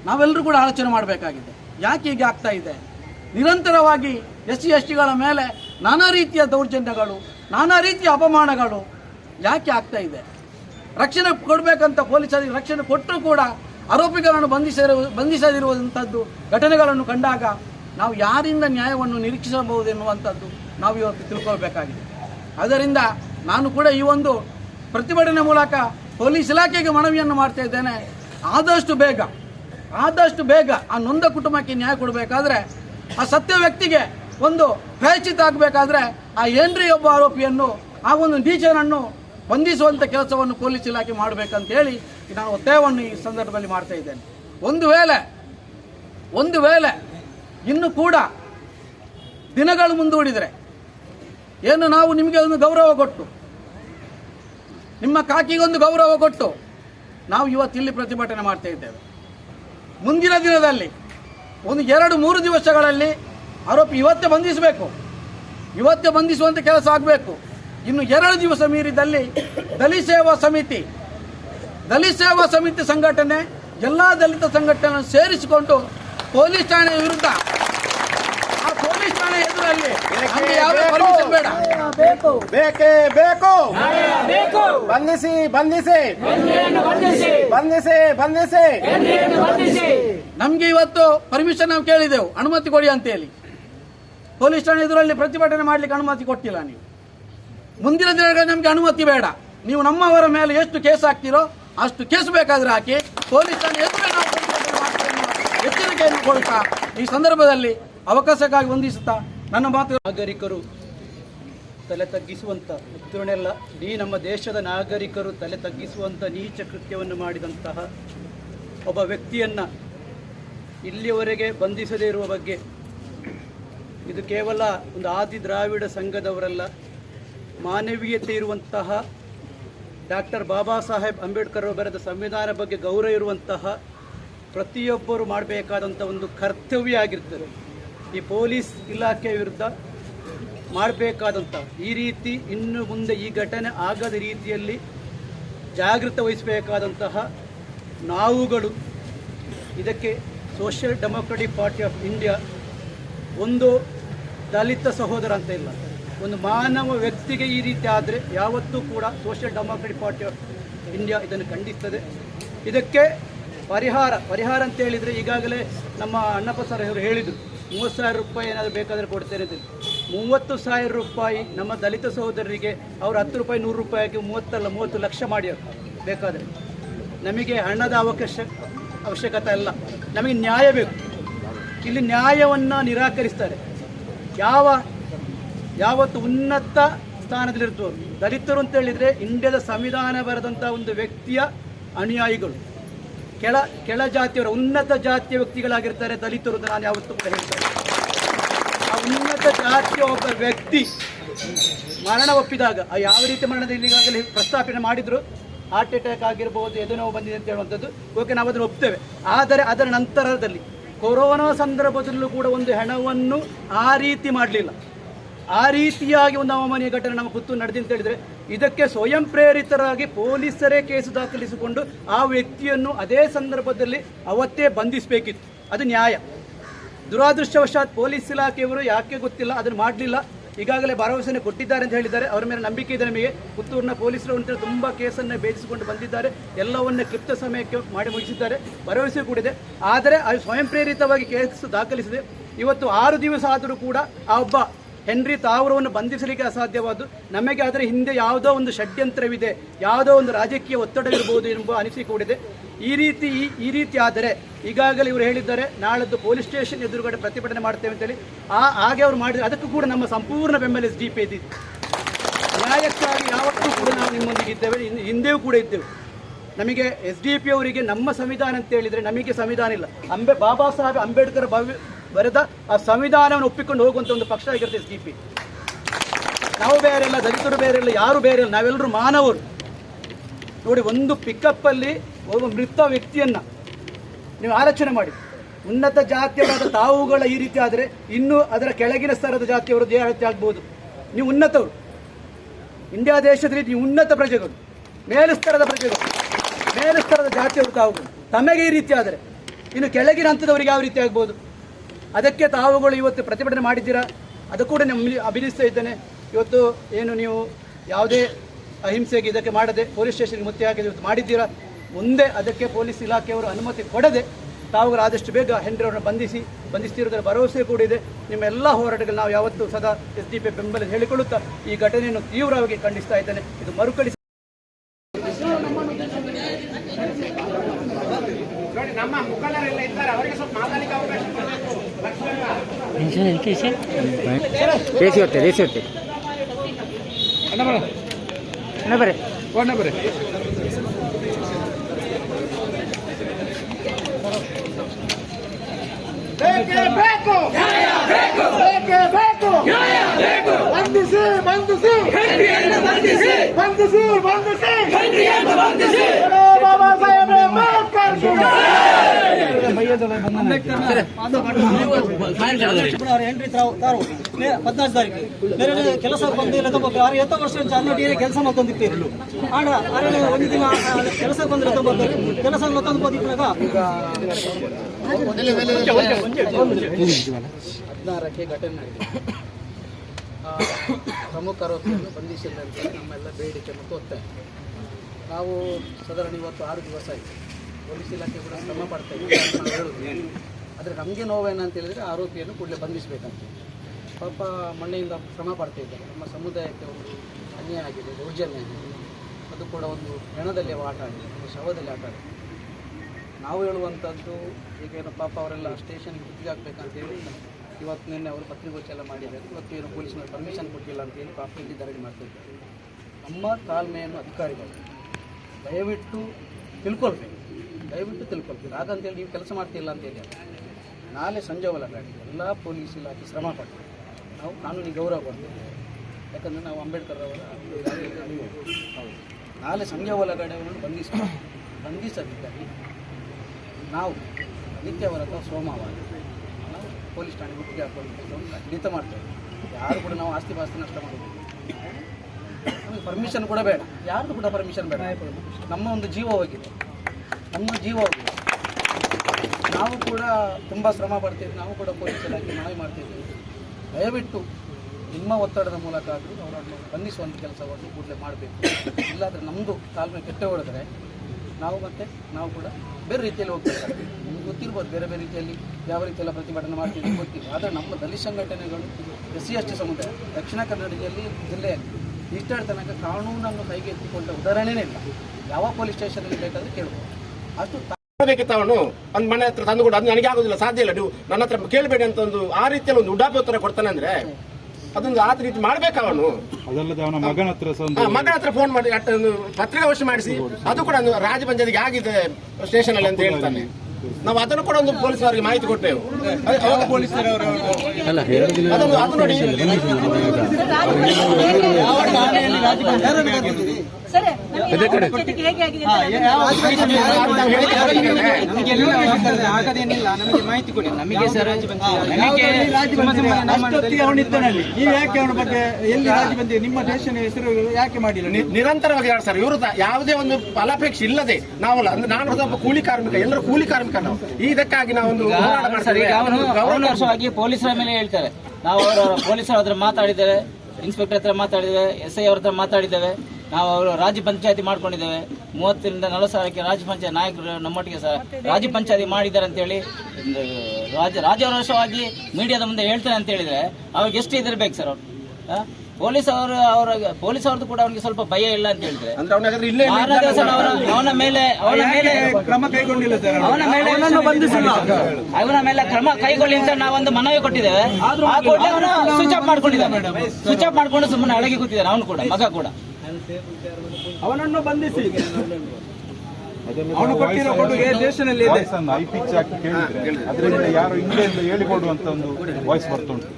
ನಾವೆಲ್ಲರೂ ಕೂಡ ಆಲೋಚನೆ ಮಾಡಬೇಕಾಗಿದೆ. ಯಾಕೆ ಹೀಗೆ ಆಗ್ತಾ ಇದೆ? ನಿರಂತರವಾಗಿ ಎಸ್ ಸಿ, ಎಸ್ ಟಿಗಳ ಮೇಲೆ ನಾನಾ ರೀತಿಯ ದೌರ್ಜನ್ಯಗಳು, ನಾನಾ ರೀತಿಯ ಅಪಮಾನಗಳು ಯಾಕೆ ಆಗ್ತಾ ಇದೆ? ರಕ್ಷಣೆ ಕೊಡಬೇಕಂತ ಪೊಲೀಸರಿಗೆ ರಕ್ಷಣೆ ಕೊಟ್ಟರೂ ಕೂಡ ಆರೋಪಿಗಳನ್ನು ಬಂಧಿಸಿರುವ ಬಂಧಿಸದಿರುವಂಥದ್ದು ಘಟನೆಗಳನ್ನು ಕಂಡಾಗ ನಾವು ಯಾರಿಂದ ನ್ಯಾಯವನ್ನು ನಿರೀಕ್ಷಿಸಬಹುದು ಎನ್ನುವಂಥದ್ದು ನಾವು ಇವತ್ತು ತಿಳ್ಕೊಳ್ಬೇಕಾಗಿದೆ. ಅದರಿಂದ ನಾನು ಕೂಡ ಈ ಒಂದು ಪ್ರತಿಭಟನೆ ಮೂಲಕ ಪೊಲೀಸ್ ಇಲಾಖೆಗೆ ಮನವಿಯನ್ನು ಮಾಡ್ತಾ ಇದ್ದೇನೆ. ಆದಷ್ಟು ಬೇಗ ಆದಷ್ಟು ಬೇಗ ಆ ನೊಂದ ಕುಟುಂಬಕ್ಕೆ ನ್ಯಾಯ ಕೊಡಬೇಕಾದ್ರೆ, ಆ ಸತ್ಯ ವ್ಯಕ್ತಿಗೆ ಒಂದು ಪ್ರಾಯಶ್ಚಿತ ಆಗಬೇಕಾದ್ರೆ, ಆ ಏನ್ರಿ ಒಬ್ಬ ಆರೋಪಿಯನ್ನು, ಆ ಒಂದು ನೀಚನನ್ನು ಬಂಧಿಸುವಂಥ ಕೆಲಸವನ್ನು ಪೊಲೀಸ್ ಇಲಾಖೆ ಮಾಡಬೇಕಂತ ಹೇಳಿ ನಾನು ಒತ್ತಾಯವನ್ನು ಈ ಸಂದರ್ಭದಲ್ಲಿ ಮಾಡ್ತಾ ಇದ್ದೇನೆ. ಒಂದು ವೇಳೆ ಒಂದು ವೇಳೆ ಇನ್ನು ಕೂಡ ದಿನಗಳು ಮುಂದೂಡಿದರೆ, ಏನು ನಾವು ನಿಮಗೆ ಒಂದು ಗೌರವ ಕೊಟ್ಟು, ನಿಮ್ಮ ಕಾಕಿಗೊಂದು ಗೌರವ ಕೊಟ್ಟು ನಾವು ಇವತ್ತು ಇಲ್ಲಿ ಪ್ರತಿಭಟನೆ ಮಾಡ್ತಾ ಇದ್ದೇವೆ. ಮುಂದಿನ ದಿನದಲ್ಲಿ, ಒಂದು ಎರಡು ಮೂರು ದಿವಸಗಳಲ್ಲಿ ಆರೋಪಿ ಇವತ್ತೇ ಬಂಧಿಸಬೇಕು. ಇವತ್ತೇ ಬಂಧಿಸುವಂಥ ಕೆಲಸ ಆಗಬೇಕು. ಇನ್ನು ಎರಡು ದಿವಸ ಮೀರಿದಲ್ಲಿ ದಲಿತ ಸೇವಾ ಸಮಿತಿ, ದಲಿತ ಸೇವಾ ಸಮಿತಿ ಸಂಘಟನೆ, ಎಲ್ಲ ದಲಿತ ಸಂಘಟನೆ ಸೇರಿಸಿಕೊಂಡು ಪೊಲೀಸ್ ಠಾಣೆ ವಿರುದ್ಧ ಎದುರಲ್ಲಿ ನಮ್ಗೆ ಯಾವುದೇ ಪರ್ಮಿಷನ್ ಬೇಡ. ಬೇಕೇ. ಬೇಕು ಬಂಧಿಸಿ ಬಂಧಿಸಿ. ಬಂಧಿಸಿ. ಬಂಧಿಸಿ ನಮ್ಗೆ ಇವತ್ತು ಪರ್ಮಿಷನ್ ನಾವು ಕೇಳಿದೆವು. ಅನುಮತಿ ಕೊಡಿ ಅಂತ ಹೇಳಿ ಪೊಲೀಸ್ ಠಾಣೆ ಇದರಲ್ಲಿ ಪ್ರತಿಭಟನೆ ಮಾಡ್ಲಿಕ್ಕೆ ಅನುಮತಿ ಕೊಟ್ಟಿಲ್ಲ ನೀವು. ಮುಂದಿನ ದಿನಗಳಲ್ಲಿ ನಮಗೆ ಅನುಮತಿ ಬೇಡ. ನೀವು ನಮ್ಮವರ ಮೇಲೆ ಎಷ್ಟು ಕೇಸ್ ಹಾಕ್ತಿರೋ ಅಷ್ಟು ಕೇಸ್ ಬೇಕಾದ್ರೆ ಹಾಕಿ ಪೊಲೀಸ್ ಠಾಣೆ ಎದುರೇ ನಾವು ಎಚ್ಚರಿಕೆಯನ್ನು ಕೊಡುತ್ತಾ ಈ ಸಂದರ್ಭದಲ್ಲಿ ಅವಕಾಶಕ್ಕಾಗಿ ವಂದಿಸುತ್ತಾ ನನ್ನ ಮಾತು ನಾಗರಿಕರು ತಲೆ ತಗ್ಗಿಸುವಂಥ ಉತ್ತೀರ್ಣೆಲ್ಲ. ಈ ನಮ್ಮ ದೇಶದ ನಾಗರಿಕರು ತಲೆ ತಗ್ಗಿಸುವಂಥ ನೀಚ ಕೃತ್ಯವನ್ನು ಮಾಡಿದಂತಹ ಒಬ್ಬ ವ್ಯಕ್ತಿಯನ್ನು ಇಲ್ಲಿಯವರೆಗೆ ಬಂಧಿಸದೇ ಇರುವ ಬಗ್ಗೆ ಇದು ಕೇವಲ ಒಂದು ಆದಿ ದ್ರಾವಿಡ ಸಂಘದವರಲ್ಲ, ಮಾನವೀಯತೆ ಇರುವಂತಹ ಡಾಕ್ಟರ್ ಬಾಬಾ ಸಾಹೇಬ್ ಅಂಬೇಡ್ಕರ್ ಅವರು ಬರೆದ ಸಂವಿಧಾನ ಬಗ್ಗೆ ಗೌರವ ಇರುವಂತಹ ಪ್ರತಿಯೊಬ್ಬರು ಮಾಡಬೇಕಾದಂಥ ಒಂದು ಕರ್ತವ್ಯ ಆಗಿರ್ತದೆ. ಈ ಪೊಲೀಸ್ ಇಲಾಖೆ ವಿರುದ್ಧ ಮಾಡಬೇಕಾದಂಥ ಈ ರೀತಿ ಇನ್ನು ಮುಂದೆ ಈ ಘಟನೆ ಆಗದ ರೀತಿಯಲ್ಲಿ ಜಾಗೃತ ವಹಿಸಬೇಕಾದಂತಹ ನಾವುಗಳು ಇದಕ್ಕೆ Social Democratic Party of India ಒಂದು ದಲಿತ ಸಹೋದರ ಅಂತ ಇಲ್ಲ. ಒಂದು ಮಾನವ ವ್ಯಕ್ತಿಗೆ ಈ ರೀತಿ ಆದರೆ ಯಾವತ್ತೂ ಕೂಡ Social Democratic Party of India ಇದನ್ನು ಖಂಡಿಸ್ತದೆ. ಇದಕ್ಕೆ ಪರಿಹಾರ ಪರಿಹಾರ ಅಂತ ಹೇಳಿದರೆ ಈಗಾಗಲೇ ನಮ್ಮ ಅಣ್ಣಪ್ಪ ಸರ್ ಅವರು ಹೇಳಿದರು. ಮೂವತ್ತು ಸಾವಿರ ರೂಪಾಯಿ ಏನಾದರೂ ಬೇಕಾದರೆ ಕೊಡ್ತೇನೆ ಅಂತ. ಮೂವತ್ತು ಸಾವಿರ ರೂಪಾಯಿ ನಮ್ಮ ದಲಿತ ಸಹೋದರರಿಗೆ ಅವರು ಹತ್ತು ರೂಪಾಯಿ, ನೂರು ರೂಪಾಯಿ ಹಾಕಿ ಮೂವತ್ತಲ್ಲ, ಮೂವತ್ತು ಲಕ್ಷ ಮಾಡಿ ಬೇಕಾದರೆ. ನಮಗೆ ಹಣದ ಅವಕಾಶ, ಅವಶ್ಯಕತೆ ಇಲ್ಲ ನಮಗೆ ನ್ಯಾಯ ಬೇಕು. ಇಲ್ಲಿ ನ್ಯಾಯವನ್ನು ನಿರಾಕರಿಸ್ತಾರೆ. ಯಾವ, ಯಾವತ್ತು ಉನ್ನತ ಸ್ಥಾನದಲ್ಲಿರ್ತವರು. ದಲಿತರು ಅಂತ ಹೇಳಿದರೆ ಇಂಡಿಯಾದ ಸಂವಿಧಾನ ಬರೆದಂಥ ಒಂದು ವ್ಯಕ್ತಿಯ ಅನುಯಾಯಿಗಳು. ಕೆಳ ಕೆಳ ಜಾತಿಯವರ, ಉನ್ನತ ಜಾತಿಯ ವ್ಯಕ್ತಿಗಳಾಗಿರ್ತಾರೆ ದಲಿತರು ಅಂತ ನಾನು ಯಾವತ್ತೂ ಕೂಡ ಹೇಳ್ತೇನೆ ಆ ಉನ್ನತ ಜಾತಿಯ ಒಬ್ಬ ವ್ಯಕ್ತಿ ಮರಣ ಒಪ್ಪಿದಾಗ, ಆ ಯಾವ ರೀತಿ ಮರಣದಲ್ಲಿ ಈಗಾಗಲೇ ಪ್ರಸ್ತಾಪನೆ ಮಾಡಿದ್ರು ಹಾರ್ಟ್ ಅಟ್ಯಾಕ್ ಆಗಿರ್ಬೋದು, ಎದು ನೋವು ಬಂದಿದೆ ಅಂತ ಹೇಳುವಂಥದ್ದು, ಓಕೆ, ನಾವು ಅದನ್ನು ಒಪ್ತೇವೆ. ಆದರೆ ಅದರ ನಂತರದಲ್ಲಿ ಕೊರೋನಾ ಸಂದರ್ಭದಲ್ಲೂ ಕೂಡ ಒಂದು ಹೆಣವನ್ನು ಆ ರೀತಿ ಮಾಡಲಿಲ್ಲ. ಆ ರೀತಿಯಾಗಿ ಒಂದು ಅವಮಾನೀಯ ಘಟನೆ ನಮ್ಮ ಪುತ್ತೂರು ನಡೆದಿ ಅಂತ ಹೇಳಿದ್ರೆ ಇದಕ್ಕೆ ಸ್ವಯಂ ಪ್ರೇರಿತರಾಗಿ ಪೊಲೀಸರೇ ಕೇಸು ದಾಖಲಿಸಿಕೊಂಡು ಆ ವ್ಯಕ್ತಿಯನ್ನು ಅದೇ ಸಂದರ್ಭದಲ್ಲಿ ಅವತ್ತೇ ಬಂಧಿಸಬೇಕಿತ್ತು. ಅದು ನ್ಯಾಯ. ದುರಾದೃಷ್ಟವಶಾತ್ ಪೊಲೀಸ್ ಇಲಾಖೆಯವರು ಯಾಕೆ ಗೊತ್ತಿಲ್ಲ, ಅದನ್ನು ಮಾಡಲಿಲ್ಲ. ಈಗಾಗಲೇ ಭರವಸೆಯನ್ನು ಕೊಟ್ಟಿದ್ದಾರೆ ಅಂತ ಹೇಳಿದ್ದಾರೆ. ಅವರ ಮೇಲೆ ನಂಬಿಕೆ ಇದೆ ನಮಗೆ. ಪುತ್ತೂರಿನ ಪೊಲೀಸರು ಅಂತ ತುಂಬ ಕೇಸನ್ನು ಭೇದಿಸಿಕೊಂಡು ಬಂದಿದ್ದಾರೆ. ಎಲ್ಲವನ್ನ ಕ್ಲಿಪ್ತ ಸಮಯಕ್ಕೆ ಮಾಡಿ ಮುಗಿಸಿದ್ದಾರೆ. ಭರವಸೆ ಕೂಡಿದೆ ಆದರೆ ಅದು ಸ್ವಯಂ ಪ್ರೇರಿತವಾಗಿ ಕೇಸು ದಾಖಲಿಸಿದೆ. ಇವತ್ತು ಆರು ದಿವಸ ಆದರೂ ಕೂಡ ಆ ಒಬ್ಬ ಹೆನ್ರಿ ತಾವರವನ್ನು ಬಂಧಿಸಲಿಕ್ಕೆ ಅಸಾಧ್ಯವಾದ್ದು. ನಮಗೆ ಅದರ ಹಿಂದೆ ಯಾವುದೋ ಒಂದು ಷಡ್ಯಂತ್ರವಿದೆ. ಯಾವುದೋ ಒಂದು ರಾಜಕೀಯ ಒತ್ತಡವಿರಬಹುದು ಎಂಬ ಅನಿಸಿಕೊಂಡಿದೆ ಕೂಡಿದೆ. ಈ ರೀತಿ, ಈ- ರೀತಿ ಆದರೆ ಈಗಾಗಲೇ ಇವರು ಹೇಳಿದ್ದಾರೆ, ನಾಳದ್ದು ಪೊಲೀಸ್ ಸ್ಟೇಷನ್ ಎದುರುಗಡೆ ಪ್ರತಿಭಟನೆ ಮಾಡ್ತೇವೆ ಅಂತೇಳಿ. ಆ, ಹಾಗೆ ಅವರು ಮಾಡಿದರೆ ಅದಕ್ಕೂ ಕೂಡ ನಮ್ಮ ಸಂಪೂರ್ಣ ಬೆಂಬಲ ಎಸ್ ಡಿ ಪಿ ಇದ್ದಿದ್ದು ನ್ಯಾಯಕ್ಕಾಗಿ ಯಾವತ್ತೂ ಕೂಡ ನಾವು ನಿಮ್ಮೊಂದಿಗೆ ಇದ್ದೇವೆ. ಹಿಂದೆಯೂ ಕೂಡ ಇದ್ದೇವೆ. ನಮಗೆ ಎಸ್ ಡಿ ಪಿ ಅವರಿಗೆ ನಮ್ಮ ಸಂವಿಧಾನ ಅಂತ ಹೇಳಿದರೆ ನಮಗೆ ಸಂವಿಧಾನ ಇಲ್ಲ. ಅಂಬೆ, ಬಾಬಾ ಸಾಹೇಬ್ ಅಂಬೇಡ್ಕರ್ ಭವ್ಯ ಬರೆದ ಆ ಸಂವಿಧಾನವನ್ನು ಒಪ್ಪಿಕೊಂಡು ಹೋಗುವಂಥ ಒಂದು ಪಕ್ಷ ಆಗಿರುತ್ತೆ ಡಿ ಪಿ. ನಾವು ಬೇರೆ ಇಲ್ಲ, ದಲಿತರು ಬೇರೆ ಇಲ್ಲ, ಯಾರು ಬೇರೆ ಇಲ್ಲ, ನಾವೆಲ್ಲರೂ ಮಾನವರು. ನೋಡಿ, ಒಂದು ಪಿಕಪ್ಪಲ್ಲಿ ಒಬ್ಬ ಮೃತ ವ್ಯಕ್ತಿಯನ್ನು ನೀವು ಆಲೋಚನೆ ಮಾಡಿ. ಉನ್ನತ ಜಾತಿಯವರಾದ ತಾವುಗಳ ಈ ರೀತಿ ಆದರೆ ಇನ್ನು ಅದರ ಕೆಳಗಿನ ಸ್ತರದ ಜಾತಿಯವರು ದೇಹ ರೀತಿ ಆಗ್ಬೋದು? ನೀವು ಉನ್ನತವರು. ಇಂಡಿಯಾ ದೇಶದಲ್ಲಿ ನೀವು ಉನ್ನತ ಪ್ರಜೆಗಳು. ಮೇಲು ಸ್ತರದ ಪ್ರಜೆಗಳು. ಮೇಲು ಸ್ತರದ ಜಾತಿಯವರು ತಾವುಗಳು. ತಮಗೆ ಈ ರೀತಿ ಆದರೆ ಇನ್ನು ಕೆಳಗಿನ ಹಂತದವರಿಗೆ ಯಾವ ರೀತಿ ಆಗ್ಬೋದು? ಅದಕ್ಕೆ ತಾವುಗಳು ಇವತ್ತು ಪ್ರತಿಭಟನೆ ಮಾಡಿದ್ದೀರಾ? ಅದು ಕೂಡ ನಿಮ್ಮ ಅಭಿನಯಿಸ್ತಾ ಇದ್ದೇನೆ. ಇವತ್ತು ಏನು ನೀವು ಯಾವುದೇ ಅಹಿಂಸೆಗೆ ಇದಕ್ಕೆ ಮಾಡದೆ ಪೊಲೀಸ್ ಸ್ಟೇಷನ್ಗೆ ಮುತ್ತಿ ಹಾಕಿದ ಇವತ್ತು ಮಾಡಿದ್ದೀರಾ? ಮುಂದೆ ಅದಕ್ಕೆ ಪೊಲೀಸ್ ಇಲಾಖೆಯವರು ಅನುಮತಿ ಕೊಡದೆ ತಾವುಗಳು ಆದಷ್ಟು ಬೇಗ ಹೆಂಡ್ರಿಯವರನ್ನು ಬಂಧಿಸಿ, ಬಂಧಿಸ್ತಿರೋದರ ಭರವಸೆ ಕೂಡ ಇದೆ. ನಿಮ್ಮ ಎಲ್ಲ ಹೋರಾಟಗಳು ನಾವು ಯಾವತ್ತೂ ಸದಾ ಎಸ್ ಡಿ ಬೆಂಬಲ ಹೇಳಿಕೊಳ್ಳುತ್ತಾ ಈ ಘಟನೆಯನ್ನು ತೀವ್ರವಾಗಿ ಖಂಡಿಸ್ತಾ ಇದ್ದೇನೆ. ಇದು ಮರುಕಳಿಸಿ ನೋಡಿ ನಮ್ಮ ಮುಖಂಡರೆಲ್ಲ ಇದ್ದಾರೆ ಅವರಿಗೆ ಸ್ವಲ್ಪ ಮಾತಾಡಲಿಕ್ಕೆ ಅವಕಾಶ ಕೊಡಬೇಕು ದೇಸಿ ಹೊತ್ತೆ ದೇಸಿ ಹೊತ್ತೆ ಅಣ್ಣ ಬರ ಅಣ್ಣ ಬರ್ರಿ ಅಣ್ಣ ಬರ್ರಿ ಬೇಕೇ ಬೇಕು ಬೇಕೇ ಬೇಕು ಬಂಧಿಸಿ ಬಂಧಿಸಿ ಬಂಧಿಸಿ ಬಂಧಿಸಿ ಬರೋ ಬಾಬಾ ಸಾಹೇಬ್ ಅಂಬೇಡ್ಕರ್ ಎಂಟ್ರಿ ತಾರು ಹದಿನಾಲ್ಕು ಕೆಲಸ ಬಂದಿಲ್ಲ ಎತ್ತ ವರ್ಷ ಚಾರ್ನಟಿಯಲ್ಲಿ ಕೆಲಸ ಮಾಡ್ಕೊಂಡಿರ್ತೀರಿ ಆಡ ಆರೇ ಒಂದು ದಿನ ಕೆಲಸ ಬಂದ್ರೆ ಕೆಲಸ ಮತ್ತೊಂದು ಹದಿನಾರಕ್ಕೆ ಘಟನೆ ನಡೆದಿದೆ ಪ್ರಮುಖ ಬಂಧಿಸಿದಂತೆ ನಮ್ಮೆಲ್ಲ ಬೇಡಿಕೆ ಮತ್ತು ಒತ್ತಾಯ ನಾವು ಸಾಧಾರಣ ಇವತ್ತು ಆರು ದಿವಸ ಆಯಿತು. ಪೊಲೀಸ್ ಇಲಾಖೆ ಕೂಡ ಶ್ರಮ ಪಡ್ತಾ ಇದೆ ಅಂತ ಆದರೆ ನಮಗೆ ನೋವೇನಂತ ಹೇಳಿದರೆ ಆರೋಪಿಯನ್ನು ಕೂಡಲೇ ಬಂಧಿಸಬೇಕಂತ. ಪಾಪ ಮಣ್ಣೆಯಿಂದ ಶ್ರಮ ಪಡ್ತಾ ಇದ್ದಾರೆ. ನಮ್ಮ ಸಮುದಾಯಕ್ಕೆ ಒಂದು ಅನ್ಯಾಯ ಆಗಿದೆ, ದೌರ್ಜನ್ಯ ಆಗಿದೆ. ಅದು ಕೂಡ ಒಂದು ಹೆಣದಲ್ಲಿ ಆಟ ಆಡಿದೆ, ಒಂದು ಶವದಲ್ಲಿ ಆಟ ಆಡಿದೆ. ನಾವು ಹೇಳುವಂಥದ್ದು, ಈಗ ಏನು ಪಾಪ ಅವರೆಲ್ಲ ಸ್ಟೇಷನ್ಗೆ ಗುತ್ತಿಗೆ ಹಾಕ್ಬೇಕಂತ ಹೇಳಿ, ಇವತ್ತು ನಿನ್ನೆ ಅವರು ಪತ್ರಿಕೋಚಿ ಎಲ್ಲ ಮಾಡಿದ್ದಾರೆ. ಇವತ್ತು ಏನು ಪೊಲೀಸ್ನವ್ರು ಪರ್ಮಿಷನ್ ಕೊಟ್ಟಿಲ್ಲ ಅಂತ ಹೇಳಿ ಪಾಪ ಇಲ್ಲಿ ಧರಣಿ ಮಾಡ್ತಿದ್ದಾರೆ ನಮ್ಮ ತಾಳ್ಮೆಯನ್ನು ಅಧಿಕಾರಿಗಳು ದಯವಿಟ್ಟು ತಿಳ್ಕೊಳ್ಬೇಕು. ದಯವಿಟ್ಟು ತಿಳ್ಕೊಳ್ತೀವಿ ಅದಂತೇಳಿ ನೀವು ಕೆಲಸ ಮಾಡ್ತಿಲ್ಲ ಅಂತ ಹೇಳಿ ನಾಳೆ ಸಂಜೆ ಒಳಗಡೆ ಎಲ್ಲ ಪೊಲೀಸ್ ಇಲಾಖೆ ಶ್ರಮ ಪಟ್ಟು ನಾವು ಕಾನೂನಿಗೆ ಗೌರವ ಕೊಡ್ತೇವೆ. ಯಾಕಂದರೆ ನಾವು ಅಂಬೇಡ್ಕರ್ ಅವರ ಹೌದು ನಾಳೆ ಸಂಜೆ ಒಳಗಡೆ ಅವರನ್ನು ಬಂಧಿಸ ಬಂಧಿಸದಿದ್ದಲ್ಲಿ ನಾವು ಆದಿತ್ಯವಾರ ಅಥವಾ ಸೋಮವಾರ ನಾವು ಪೊಲೀಸ್ ಠಾಣೆ ಮುತ್ತಿಗೆ ಹಾಕೊಂಡು ಖಂಡಿತ ಮಾಡ್ತೇವೆ. ಯಾರು ಕೂಡ ನಾವು ಆಸ್ತಿ ಪಾಸ್ತಿ ನಷ್ಟ ಮಾಡಬೇಕು ನಮಗೆ ಪರ್ಮಿಷನ್ ಕೂಡ ಬೇಡ. ಯಾರ್ದು ಕೂಡ ಪರ್ಮಿಷನ್ ಬೇಡ. ನಮ್ಮ ಒಂದು ಜೀವ ಹೋಗಿದೆ. ನಮ್ಮ ಜೀವ ಅದು. ನಾವು ಕೂಡ ತುಂಬ ಶ್ರಮ ಪಡ್ತೀವಿ, ನಾವು ಕೂಡ ಪೊಲೀಸ್ ಇಲಾಖೆ ಮನವಿ ಮಾಡ್ತಿದ್ದೀವಿ. ದಯವಿಟ್ಟು ನಿಮ್ಮ ಒತ್ತಡದ ಮೂಲಕ ಆದರೂ ಅವರನ್ನು ಬಂಧಿಸುವಂಥ ಕೆಲಸವನ್ನು ಕೂಡಲೇ ಮಾಡಬೇಕು. ಇಲ್ಲಾದರೆ ನಮ್ಮದು ತಾಳ್ಮೆ ಕೆಟ್ಟ ಹೊಡೆದ್ರೆ ನಾವು ಮತ್ತೆ, ನಾವು ಕೂಡ ಬೇರೆ ರೀತಿಯಲ್ಲಿ ಹೋಗ್ಬೇಕಾಗ್ತದೆ. ನಿಮ್ಗೆ ಗೊತ್ತಿರ್ಬೋದು, ಬೇರೆ ಬೇರೆ ರೀತಿಯಲ್ಲಿ ಯಾವ ರೀತಿಯೆಲ್ಲ ಪ್ರತಿಭಟನೆ ಮಾಡ್ತೀವಿ ಗೊತ್ತಿಲ್ಲ. ಆದರೆ ನಮ್ಮ ದಲಿತ ಸಂಘಟನೆಗಳು ಎಸ್ ಸಿ ಎಸ್ ಟಿ ಸಮುದಾಯ, ದಕ್ಷಿಣ ಕನ್ನಡ ಜಿಲ್ಲೆಯಲ್ಲಿ ಇಷ್ಟರ ತನಕ ಕಾನೂನನ್ನು ಕೈಗೆತ್ತಿಕೊಂಡ ಉದಾಹರಣೆನೇ ಇಲ್ಲ. ಯಾವ ಪೊಲೀಸ್ ಸ್ಟೇಷನಲ್ಲಿ ಬೇಕಾದರೆ ಕೇಳ್ಬೋದು. ಬೇಕಿತ್ತು ಅವನು ಒಂದು ಮನೆ ಹತ್ರ ತಂದು ಕೊಡು. ಅದು ನನಗೆ ಆಗೋದಿಲ್ಲ ಸಾಧ್ಯ ಇಲ್ಲ. ನೀವು ನನ್ನ ಹತ್ರ ಕೇಳಬೇಡಿ ಅಂತ ಒಂದು ಆ ರೀತಿಯಲ್ಲಿ ಒಂದು ಉಡಾಪಿ ಉತ್ತರ ಕೊಡ್ತಾನೆ ಅಂದ್ರೆ ಅದೊಂದು ಆ ರೀತಿ ಮಾಡ್ಬೇಕು ಅವನು. ಅದಲ್ಲದೆ ಅವನ ಮಗನ ಹತ್ರ ಮಗನ ಹತ್ರ ಫೋನ್ ಮಾಡಿ ಪತ್ರಿಕಾಗೋಷ್ಠಿ ಮಾಡಿಸಿ. ಅದು ಕೂಡ ಒಂದು ರಾಜ ಪಂಚಾಯತಿಗೆ ಆಗಿದೆ ಸ್ಟೇಷನ್ ಅಲ್ಲಿ ಅಂತ ಹೇಳ್ತಾನೆ. ನಾವು ಅದನ್ನು ಕೂಡ ಒಂದು ಪೊಲೀಸ್ ಅವರಿಗೆ ಮಾಹಿತಿ ಕೊಟ್ಟೆವು. ಅದನ್ನು ಅದು ನೋಡಿ ಆಗದೇನಿಲ್ಲ ನಮಗೆ ಮಾಹಿತಿ ಕೊಡಿ. ನಮಗೆ ಸರ್ ಅಷ್ಟೊತ್ತಿಗೆ ಅವನಿದ್ದನಲ್ಲಿ ನೀವು ಯಾಕೆ ಅವನ ಬಗ್ಗೆ ಎಲ್ಲಿ ರಾಜಿ ಬಂದಿದೆ? ನಿಮ್ಮ ಹೆಸರು ಯಾಕೆ ಮಾಡಿಲ್ಲ? ನಿರಂತರವಾಗಿ ಸರ್ ಇವರು ಯಾವುದೇ ಒಂದು ಫಲಾಪೇಕ್ಷೆ ಇಲ್ಲದೆ ನಾವಲ್ಲ ಅಂದ್ರೆ ನಾನು ಒಬ್ಬ ಕೂಲಿ ಕಾರ್ಮಿಕ ಎಲ್ಲರೂ ಕೂಲಿ ಕಾರ್ಮಿಕ ನಾವು. ಇದಕ್ಕಾಗಿ ನಾವು ಒಂದು ಅವನು ವರ್ಷವಾಗಿ ಪೊಲೀಸರ ಮೇಲೆ ಹೇಳ್ತಾರೆ. ನಾವು ಅವರ ಪೊಲೀಸರ ಹತ್ರ ಮಾತಾಡಿದ್ದೇವೆ ಇನ್ಸ್ಪೆಕ್ಟರ್ ಹತ್ರ ಮಾತಾಡಿದ್ದೇವೆ ಎಸ್ ಐ ಅವ್ರ ಹತ್ರ ಮಾತಾಡಿದ್ದೇವೆ. ನಾವು ಅವರು ರಾಜ್ಯ ಪಂಚಾಯತಿ ಮಾಡ್ಕೊಂಡಿದ್ದೇವೆ. ಮೂವತ್ತರಿಂದ ನಲವತ್ತು ಸಾವಿರಕ್ಕೆ ರಾಜ್ಯ ಪಂಚಾಯತ್ ನಾಯಕರು ನಮ್ಮೊಟ್ಟಿಗೆ ಸರ್ ರಾಜ್ಯ ಪಂಚಾಯತಿ ಮಾಡಿದ್ದಾರೆ ಅಂತೇಳಿ ರಾಜ್ಯ ರಾಜ ರಾಜವರೋಷವಾಗಿ ಮೀಡಿಯಾದ ಮುಂದೆ ಹೇಳ್ತಾರೆ ಅಂತ ಹೇಳಿದ್ರೆ ಅವ್ರಿಗೆ ಎಷ್ಟು ಇದಿರ್ಬೇಕು ಸರ್ ಅವ್ರು? ಪೊಲೀಸ್ ಅವರು ಅವರ ಪೊಲೀಸ್ ಅವ್ರದ್ದು ಕೂಡ ಅವ್ರಿಗೆ ಸ್ವಲ್ಪ ಭಯ ಇಲ್ಲ ಅಂತ ಹೇಳಿದ್ರೆ. ಅವನ ಮೇಲೆ ಅವನ ಮೇಲೆ ಕ್ರಮ ಕೈಗೊಂಡಿಲ್ಲ ಅವನ ಮೇಲೆ ಅವನ ಮೇಲೆ ಕ್ರಮ ಕೈಗೊಳ್ಳಿ ಅಂತ ನಾವೊಂದು ಮನವಿ ಕೊಟ್ಟಿದ್ದೇವೆ. ಸ್ವಿಚ್ ಆಫ್ ಮಾಡ್ಕೊಂಡಿದ್ದಾನೆ ಸ್ವಿಚ್ ಆಫ್ ಮಾಡ್ಕೊಂಡು ಸುಮ್ಮನೆ ಅಡಗಿ ಕೂತಿದ್ದಾನೆ ಅವನು ಕೂಡ ಮಗ ಕೂಡ. ಅವನನ್ನು ಬಂಧಿಸಿ. ಅವನು ಕೊಟ್ಟಿರೋ ಕೊಡುಗೆ ದೇಶದಲ್ಲಿ ಇದೆ. ಐ ಪಿಚ್ ಹಾಕಿ ಕೇಳಿದ್ರೆ ಅದರಿಂದ ಯಾರು ಹಿಂದೆಯಿಂದ ಹೇಳಿಕೊಡುವಂತ ಒಂದು ವಾಯ್ಸ್ ಬರ್ತುಂಟು.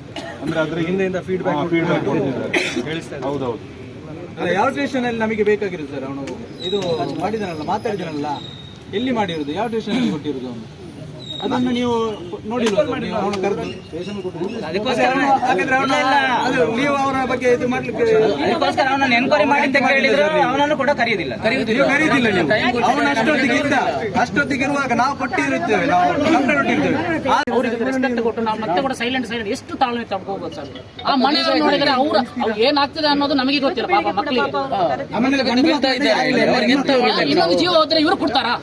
ಅಂದ್ರೆ ಅದ್ರ ಹಿಂದೆಯಿಂದ ಫೀಡ್ಬ್ಯಾಕ್ ಫೀಡ್ಬ್ಯಾಕ್ ಹೌದೌದು. ಅಲ್ಲ, ಯಾವ ಸ್ಟೇಷನ್ ಅಲ್ಲಿ ನಮಗೆ ಬೇಕಾಗಿರೋದು ಸರ್ ಅವನು ಇದು ಮಾಡಿದನಲ್ಲ ಮಾತಾಡಿದನಲ್ಲ. ಎಲ್ಲಿ ಮಾಡಿರೋದು? ಯಾವ ಸ್ಟೇಷನ್ ಅಲ್ಲಿ ಕೊಟ್ಟಿರೋದು ಅವನು? ಅದನ್ನು ನೀವು? ನೀವು ಅವರ ಬಗ್ಗೆ ಇದು ಮಾಡ್ಲಿಕ್ಕೆ ಅದಕ್ಕೋಸ್ಕರ ಅವನನ್ನು ಎನ್ಕ್ವೈರಿ ಮಾಡಿ ಅಂತ ಕೇಳಿದ್ರು ಅವನನ್ನು ಕೂಡ ಕರೆಯುವುದಿಲ್ಲ. ನೀವು ಕರೀದಿಲ್ಲ ನೀವು. ಅವನು ಅಷ್ಟೊತ್ತಿಗೆ ಇದ್ದ ಅಷ್ಟೊತ್ತಿಗೆ ಇರುವಾಗ ನಾವು ಕೊಟ್ಟಿರುತ್ತೇವೆ ನಾವು ಕಂಡುಕೊಂಡಿರ್ತೇವೆ ಅವರಿಗೆ ರೆಸ್ಪೆಕ್ಟ್ ಕೊಟ್ಟು ನಾವು ಮತ್ತೆ ಕೂಡ ಸೈಲೆಂಟ್ ಸೈಲೆಂಟ್ ಎಷ್ಟು ತಾಳ್ಮೆ ತಡ್ಕೋಬಹುದು ಸರ್? ಆ ಮನೆ ನೋಡಿದ್ರೆ ಅವ್ರ ಅವ್ರು ಏನಾಗ್ತದೆ ಅನ್ನೋದು ನಮಗೆ ಗೊತ್ತಿಲ್ಲ ಪಾಪ ಮಕ್ಕಳಿಗೆ ಇನ್ನೊಂದು ಜೀವ ಹೋದ್ರೆ ಇವರು ಕೊಡ್ತಾರಾ?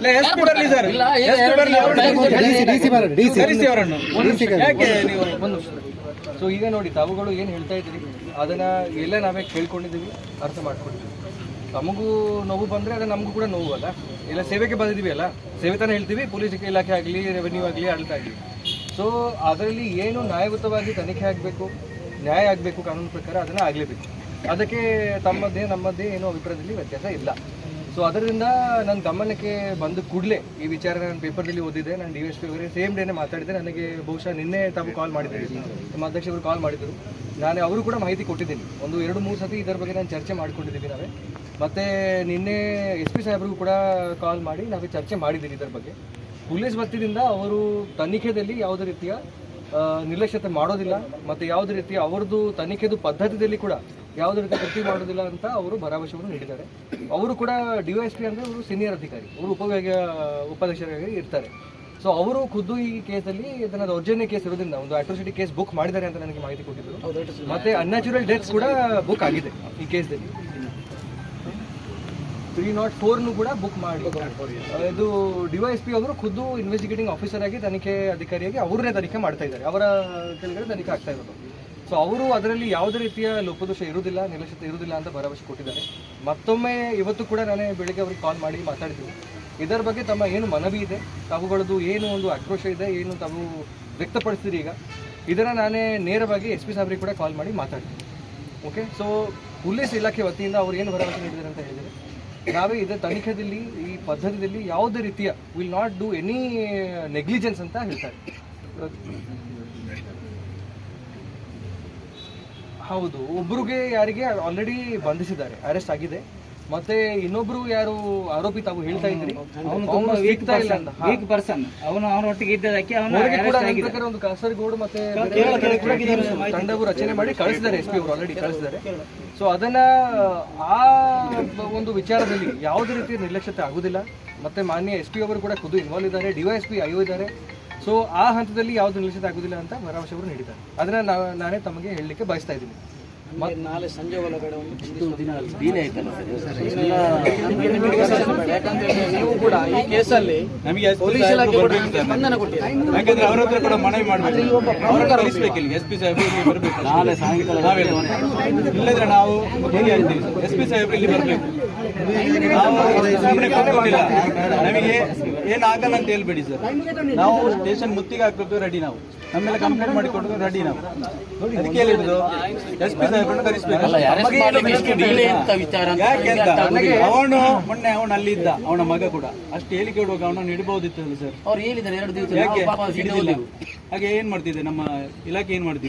ಯಾಕೆ ನೀವು ಸೊ ಈಗ ನೋಡಿ ತಾವುಗಳು ಏನು ಹೇಳ್ತಾ ಇದ್ದೀರಿ? ಅದನ್ನ ಎಲ್ಲ ನಾವೇ ಕೇಳ್ಕೊಂಡಿದ್ದೀವಿ ಅರ್ಥ ಮಾಡ್ಕೊಂಡಿದ್ದೀವಿ. ತಮಗೂ ನೋವು ಬಂದರೆ ಅದು ನಮಗೂ ಕೂಡ ನೋವು ಅಲ್ಲ. ಎಲ್ಲ ಸೇವೆಗೆ ಬಂದಿದ್ದೀವಿ ಅಲ್ಲ. ಸೇವೆ ತಾನೇ ಹೇಳ್ತೀವಿ ಪೊಲೀಸ್ ಇಲಾಖೆ ಆಗಲಿ ರೆವೆನ್ಯೂ ಆಗಲಿ ಆಡಳಿತ ಆಗಲಿ. ಸೊ ಅದರಲ್ಲಿ ಏನು ನ್ಯಾಯಯುತವಾಗಿ ತನಿಖೆ ಆಗಬೇಕು ನ್ಯಾಯ ಆಗಬೇಕು ಕಾನೂನು ಪ್ರಕಾರ ಅದನ್ನು ಆಗಲೇಬೇಕು. ಅದಕ್ಕೆ ತಮ್ಮದೇ ನಮ್ಮದೇ ಏನೋ ಅಭಿಪ್ರಾಯದಲ್ಲಿ ವ್ಯತ್ಯಾಸ ಇಲ್ಲ. ಸೊ ಅದರಿಂದ ನನ್ನ ಗಮನಕ್ಕೆ ಬಂದ ಕೂಡಲೇ ಈ ವಿಚಾರ ನಾನು ಪೇಪರ್ನಲ್ಲಿ ಓದಿದೆ. ನಾನು ಡಿ ಎಸ್ ಪಿ ಅವರೇ ಸೇಮ್ ಡೇನೆ ಮಾತಾಡಿದೆ. ನನಗೆ ಬಹುಶಃ ನಿನ್ನೆ ತಾವು ಕಾಲ್ ಮಾಡಿದ್ದೀರಿ ನಮ್ಮ ಅಧ್ಯಕ್ಷರು ಕಾಲ್ ಮಾಡಿದರು. ನಾನು ಅವರು ಕೂಡ ಮಾಹಿತಿ ಕೊಟ್ಟಿದ್ದೀನಿ. ಒಂದು ಎರಡು ಮೂರು ಸತಿ ಇದರ ಬಗ್ಗೆ ನಾನು ಚರ್ಚೆ ಮಾಡ್ಕೊಂಡಿದ್ದೀವಿ ನಾವೇ. ಮತ್ತು ನಿನ್ನೆ ಎಸ್ ಪಿ ಸಾಹೇಬ್ರಿಗೂ ಕೂಡ ಕಾಲ್ ಮಾಡಿ ನಾವೇ ಚರ್ಚೆ ಮಾಡಿದ್ದೀವಿ ಇದರ ಬಗ್ಗೆ. ಪೊಲೀಸ್ ವತಿಯಿಂದ ಅವರು ತನಿಖೆಯಲ್ಲಿ ಯಾವುದೇ ರೀತಿಯ ನಿರ್ಲಕ್ಷ್ಯತೆ ಮಾಡೋದಿಲ್ಲ. ಮತ್ತು ಯಾವುದೇ ರೀತಿಯ ಅವರದ್ದು ತನಿಖೆದು ಪದ್ಧತಿಯಲ್ಲಿ ಕೂಡ ಯಾವುದೇ ರೀತಿ ಭರ್ತಿ ಮಾಡೋದಿಲ್ಲ ಅಂತ ಅವರು ಭರವಸೆಯನ್ನು ನೀಡಿದ್ದಾರೆ. ಅವರು ಕೂಡ ಡಿ ಎಸ್ ಪಿ ಅಂದರೆ ಅವರು ಸೀನಿಯರ್ ಅಧಿಕಾರಿ. ಅವರು ಉಪವಿಭಾಗ ಉಪಾಧ್ಯಕ್ಷರಾಗಿ ಇರ್ತಾರೆ. ಸೊ ಅವರು ಖುದ್ದು ಈ ಕೇಸಲ್ಲಿ ಇದನ್ನ ದೌರ್ಜನ್ಯ ಕೇಸ್ ಇರೋದ್ರಿಂದ ಒಂದು ಅಟ್ರೋಸಿಟಿ ಕೇಸ್ ಬುಕ್ ಮಾಡಿದ್ದಾರೆ ಅಂತ ನನಗೆ ಮಾಹಿತಿ ಕೊಟ್ಟಿದ್ದರು ಮತ್ತೆ ಅನ್ಯಾಚುರಲ್ ಡೆತ್ಸ್ ಕೂಡ ಬುಕ್ ಆಗಿದೆ ಈ ಕೇಸ್ದಲ್ಲಿ. ತ್ರೀ ನಾಟ್ ಫೋರ್ನು ಕೂಡ ಬುಕ್ ಮಾಡಿ. ಇದು ಡಿ ವೈ ಎಸ್ ಪಿ ಅವರು ಖುದ್ದು ಇನ್ವೆಸ್ಟಿಗೇಟಿಂಗ್ ಆಫೀಸರ್ ಆಗಿ ತನಿಖೆ ಅಧಿಕಾರಿಯಾಗಿ ಅವರನ್ನೇ ತನಿಖೆ ಮಾಡ್ತಾ ಇದ್ದಾರೆ. ಅವರ ಕೆಳಗಡೆ ತನಿಖೆ ಆಗ್ತಾ ಇರೋದು. ಸೊ ಅವರು ಅದರಲ್ಲಿ ಯಾವುದೇ ರೀತಿಯ ಲೋಪದೋಷ ಇರುವುದಿಲ್ಲ, ನಿರ್ಲಕ್ಷ್ಯತೆ ಇರುವುದಿಲ್ಲ ಅಂತ ಭರವಸೆ ಕೊಟ್ಟಿದ್ದಾರೆ. ಮತ್ತೊಮ್ಮೆ ಇವತ್ತು ಕೂಡ ನಾನೇ ಬೆಳಿಗ್ಗೆ ಅವ್ರಿಗೆ ಕಾಲ್ ಮಾಡಿ ಮಾತಾಡಿದ್ದೀನಿ. ಇದರ ಬಗ್ಗೆ ತಮ್ಮ ಏನು ಮನವಿ ಇದೆ, ತಾವುಗಳದ್ದು ಏನು ಒಂದು ಆಕ್ರೋಶ ಇದೆ, ಏನು ತಾವು ವ್ಯಕ್ತಪಡಿಸ್ತೀರಿ ಈಗ? ಇದನ್ನು ನಾನೇ ನೇರವಾಗಿ ಎಸ್ ಪಿ ಸಾಹೇಬ್ರಿಗೆ ಕೂಡ ಕಾಲ್ ಮಾಡಿ ಮಾತಾಡ್ತೀನಿ. ಓಕೆ ಸೊ ಪೊಲೀಸ್ ಇಲಾಖೆ ವತಿಯಿಂದ ಅವ್ರು ಏನು ಭರವಸೆ ನೀಡಿದ್ದಾರೆ ಅಂತ ಹೇಳಿದರೆ, ನಾವೇ ಇದೇ ತನಿಖೆಯಲ್ಲಿ, ಈ ಪದ್ಧತಿಯಲ್ಲಿ ಯಾವುದೇ ರೀತಿಯ will not do any negligence ಅಂತ ಹೇಳ್ತಾರೆ. ಹೌದು ಒಬ್ರಿಗೆ ಯಾರಿಗೆ ಆಲ್ರೆಡಿ ಬಂಧಿಸಿದ್ದಾರೆ ಅರೆಸ್ಟ್ ಆಗಿದೆ. ಮತ್ತೆ ಇನ್ನೊಬ್ರು ಯಾರು ಆರೋಪಿ ತಾವು ಹೇಳ್ತಾ ಇದ್ರಿ ಅವ್ನು ಸಿಗ್ತಾ ಇಲ್ಲ ಅಂತ ಹಾ. ವೀಕ್ ಪರ್ಸನ್ ಅವನು ಇದ್ದದಕ್ಕೆ ಅವನು ನನ್ನ ಆಗಿದೆ. ಒಂದು ಕಾಸರಗೋಡು ಮತ್ತೆ ತಂಡವು ರಚನೆ ಮಾಡಿ ಕಳಿಸಿದ್ದಾರೆ ಎಸ್ ಪಿ ಅವರು ಆಲ್ರೆಡಿ ಕಳಿಸಿದ್ದಾರೆ. ಸೊ ಅದನ್ನ ಆ ಒಂದು ವಿಚಾರದಲ್ಲಿ ಯಾವುದೇ ರೀತಿ ನಿರ್ಲಕ್ಷ್ಯತೆ ಆಗುದಿಲ್ಲ. ಮತ್ತೆ ಮಾನ್ಯ ಎಸ್ ಪಿ ಅವರು ಕೂಡ ಖುದ್ದು ಇನ್ವಾಲ್ವ್ ಇದ್ದಾರೆ ಡಿವೈಎಸ್ಪಿ ಐಒ ಇದ್ದಾರೆ. ಸೊ ಆ ಹಂತದಲ್ಲಿ ಯಾವ್ದು ಆಗುದಿಲ್ಲ ಅಂತ ಭರವಸೆ ಅವರು ನೀಡಿದ್ದಾರೆ. ಅದನ್ನ ನಾನೇ ತಮಗೆ ಹೇಳಲಿಕ್ಕೆ ಬಯಸ್ತಾ ಇದ್ದೀನಿ. ನಾಳೆ ಸಂಜೆ ಒಳಗಡೆ ಯಾಕಂದ್ರೆ ನೀವು ಕೂಡ ಈ ಕೇಸಲ್ಲಿ ನಮಗೆ ಪೊಲೀಸ್ ಇಲಾಖೆ ಕೂಡ ನಮ್ಗೆ ಸ್ಪಂದನೆ ಕೊಟ್ಟಿದೆ ಯಾಕಂದ್ರೆ ಅವ್ರ ಹತ್ರ ಕೂಡ ಮನವಿ ಮಾಡಬೇಕು. ಅವ್ರನ್ನ ಕಳಿಸ್ಬೇಕು ಇಲ್ಲಿ ಎಸ್ ಪಿ ಸಾಹೇಬ್ ಇಲ್ಲಿ ಬರಬೇಕು. ನಾಳೆ ಸಾಯಂಕಾಲ ಇಲ್ಲದ್ರೆ ನಾವು ಎಸ್ ಪಿ ಸಾಹೇಬ್ ಇಲ್ಲಿ ಬರಬೇಕು. ನಾವು ನಮಗೆ ಏನಾಗಲ್ಲ ಅಂತ ಹೇಳ್ಬೇಡಿ ಸರ್. ನಾವು ಸ್ಟೇಷನ್ ಮುತ್ತಿಗೆ ಹಾಕ್ಬೇಕು ರೆಡಿ ನಾವು. ನಮ್ಮೆಲ್ಲ ಕಂಪ್ಲೇಂಟ್ ಮಾಡಿಕೊಂಡು ರೆಡಿ ನಾವು. ಅದಕ್ಕೆ ಹೇಳಿದ್ರು. ಎಸ್ ಪಿ ಕರೆಸ್ಬೇಕು. ಅಂತ ಅವನು ಮೊನ್ನೆ ಅವನು ಅಲ್ಲಿ ಇದ್ದ ಅವನ ಮಗ ಕೂಡ. ಅಷ್ಟು ಹೇಳಿ ಕೇಳುವಾಗ ಅವನನ್ನು ಇಡಬಹುದಿತ್ತು ಸರ್. ಅವ್ರು ಹೇಳಿದ್ದಾರೆ ಎರಡು ದಿವಸ. ಹಾಗೆ ಏನ್ ಮಾಡ್ತಿದೆ ನಮ್ಮ ಇಲಾಖೆ ಏನ್ ಮಾಡ್ತಿದೆ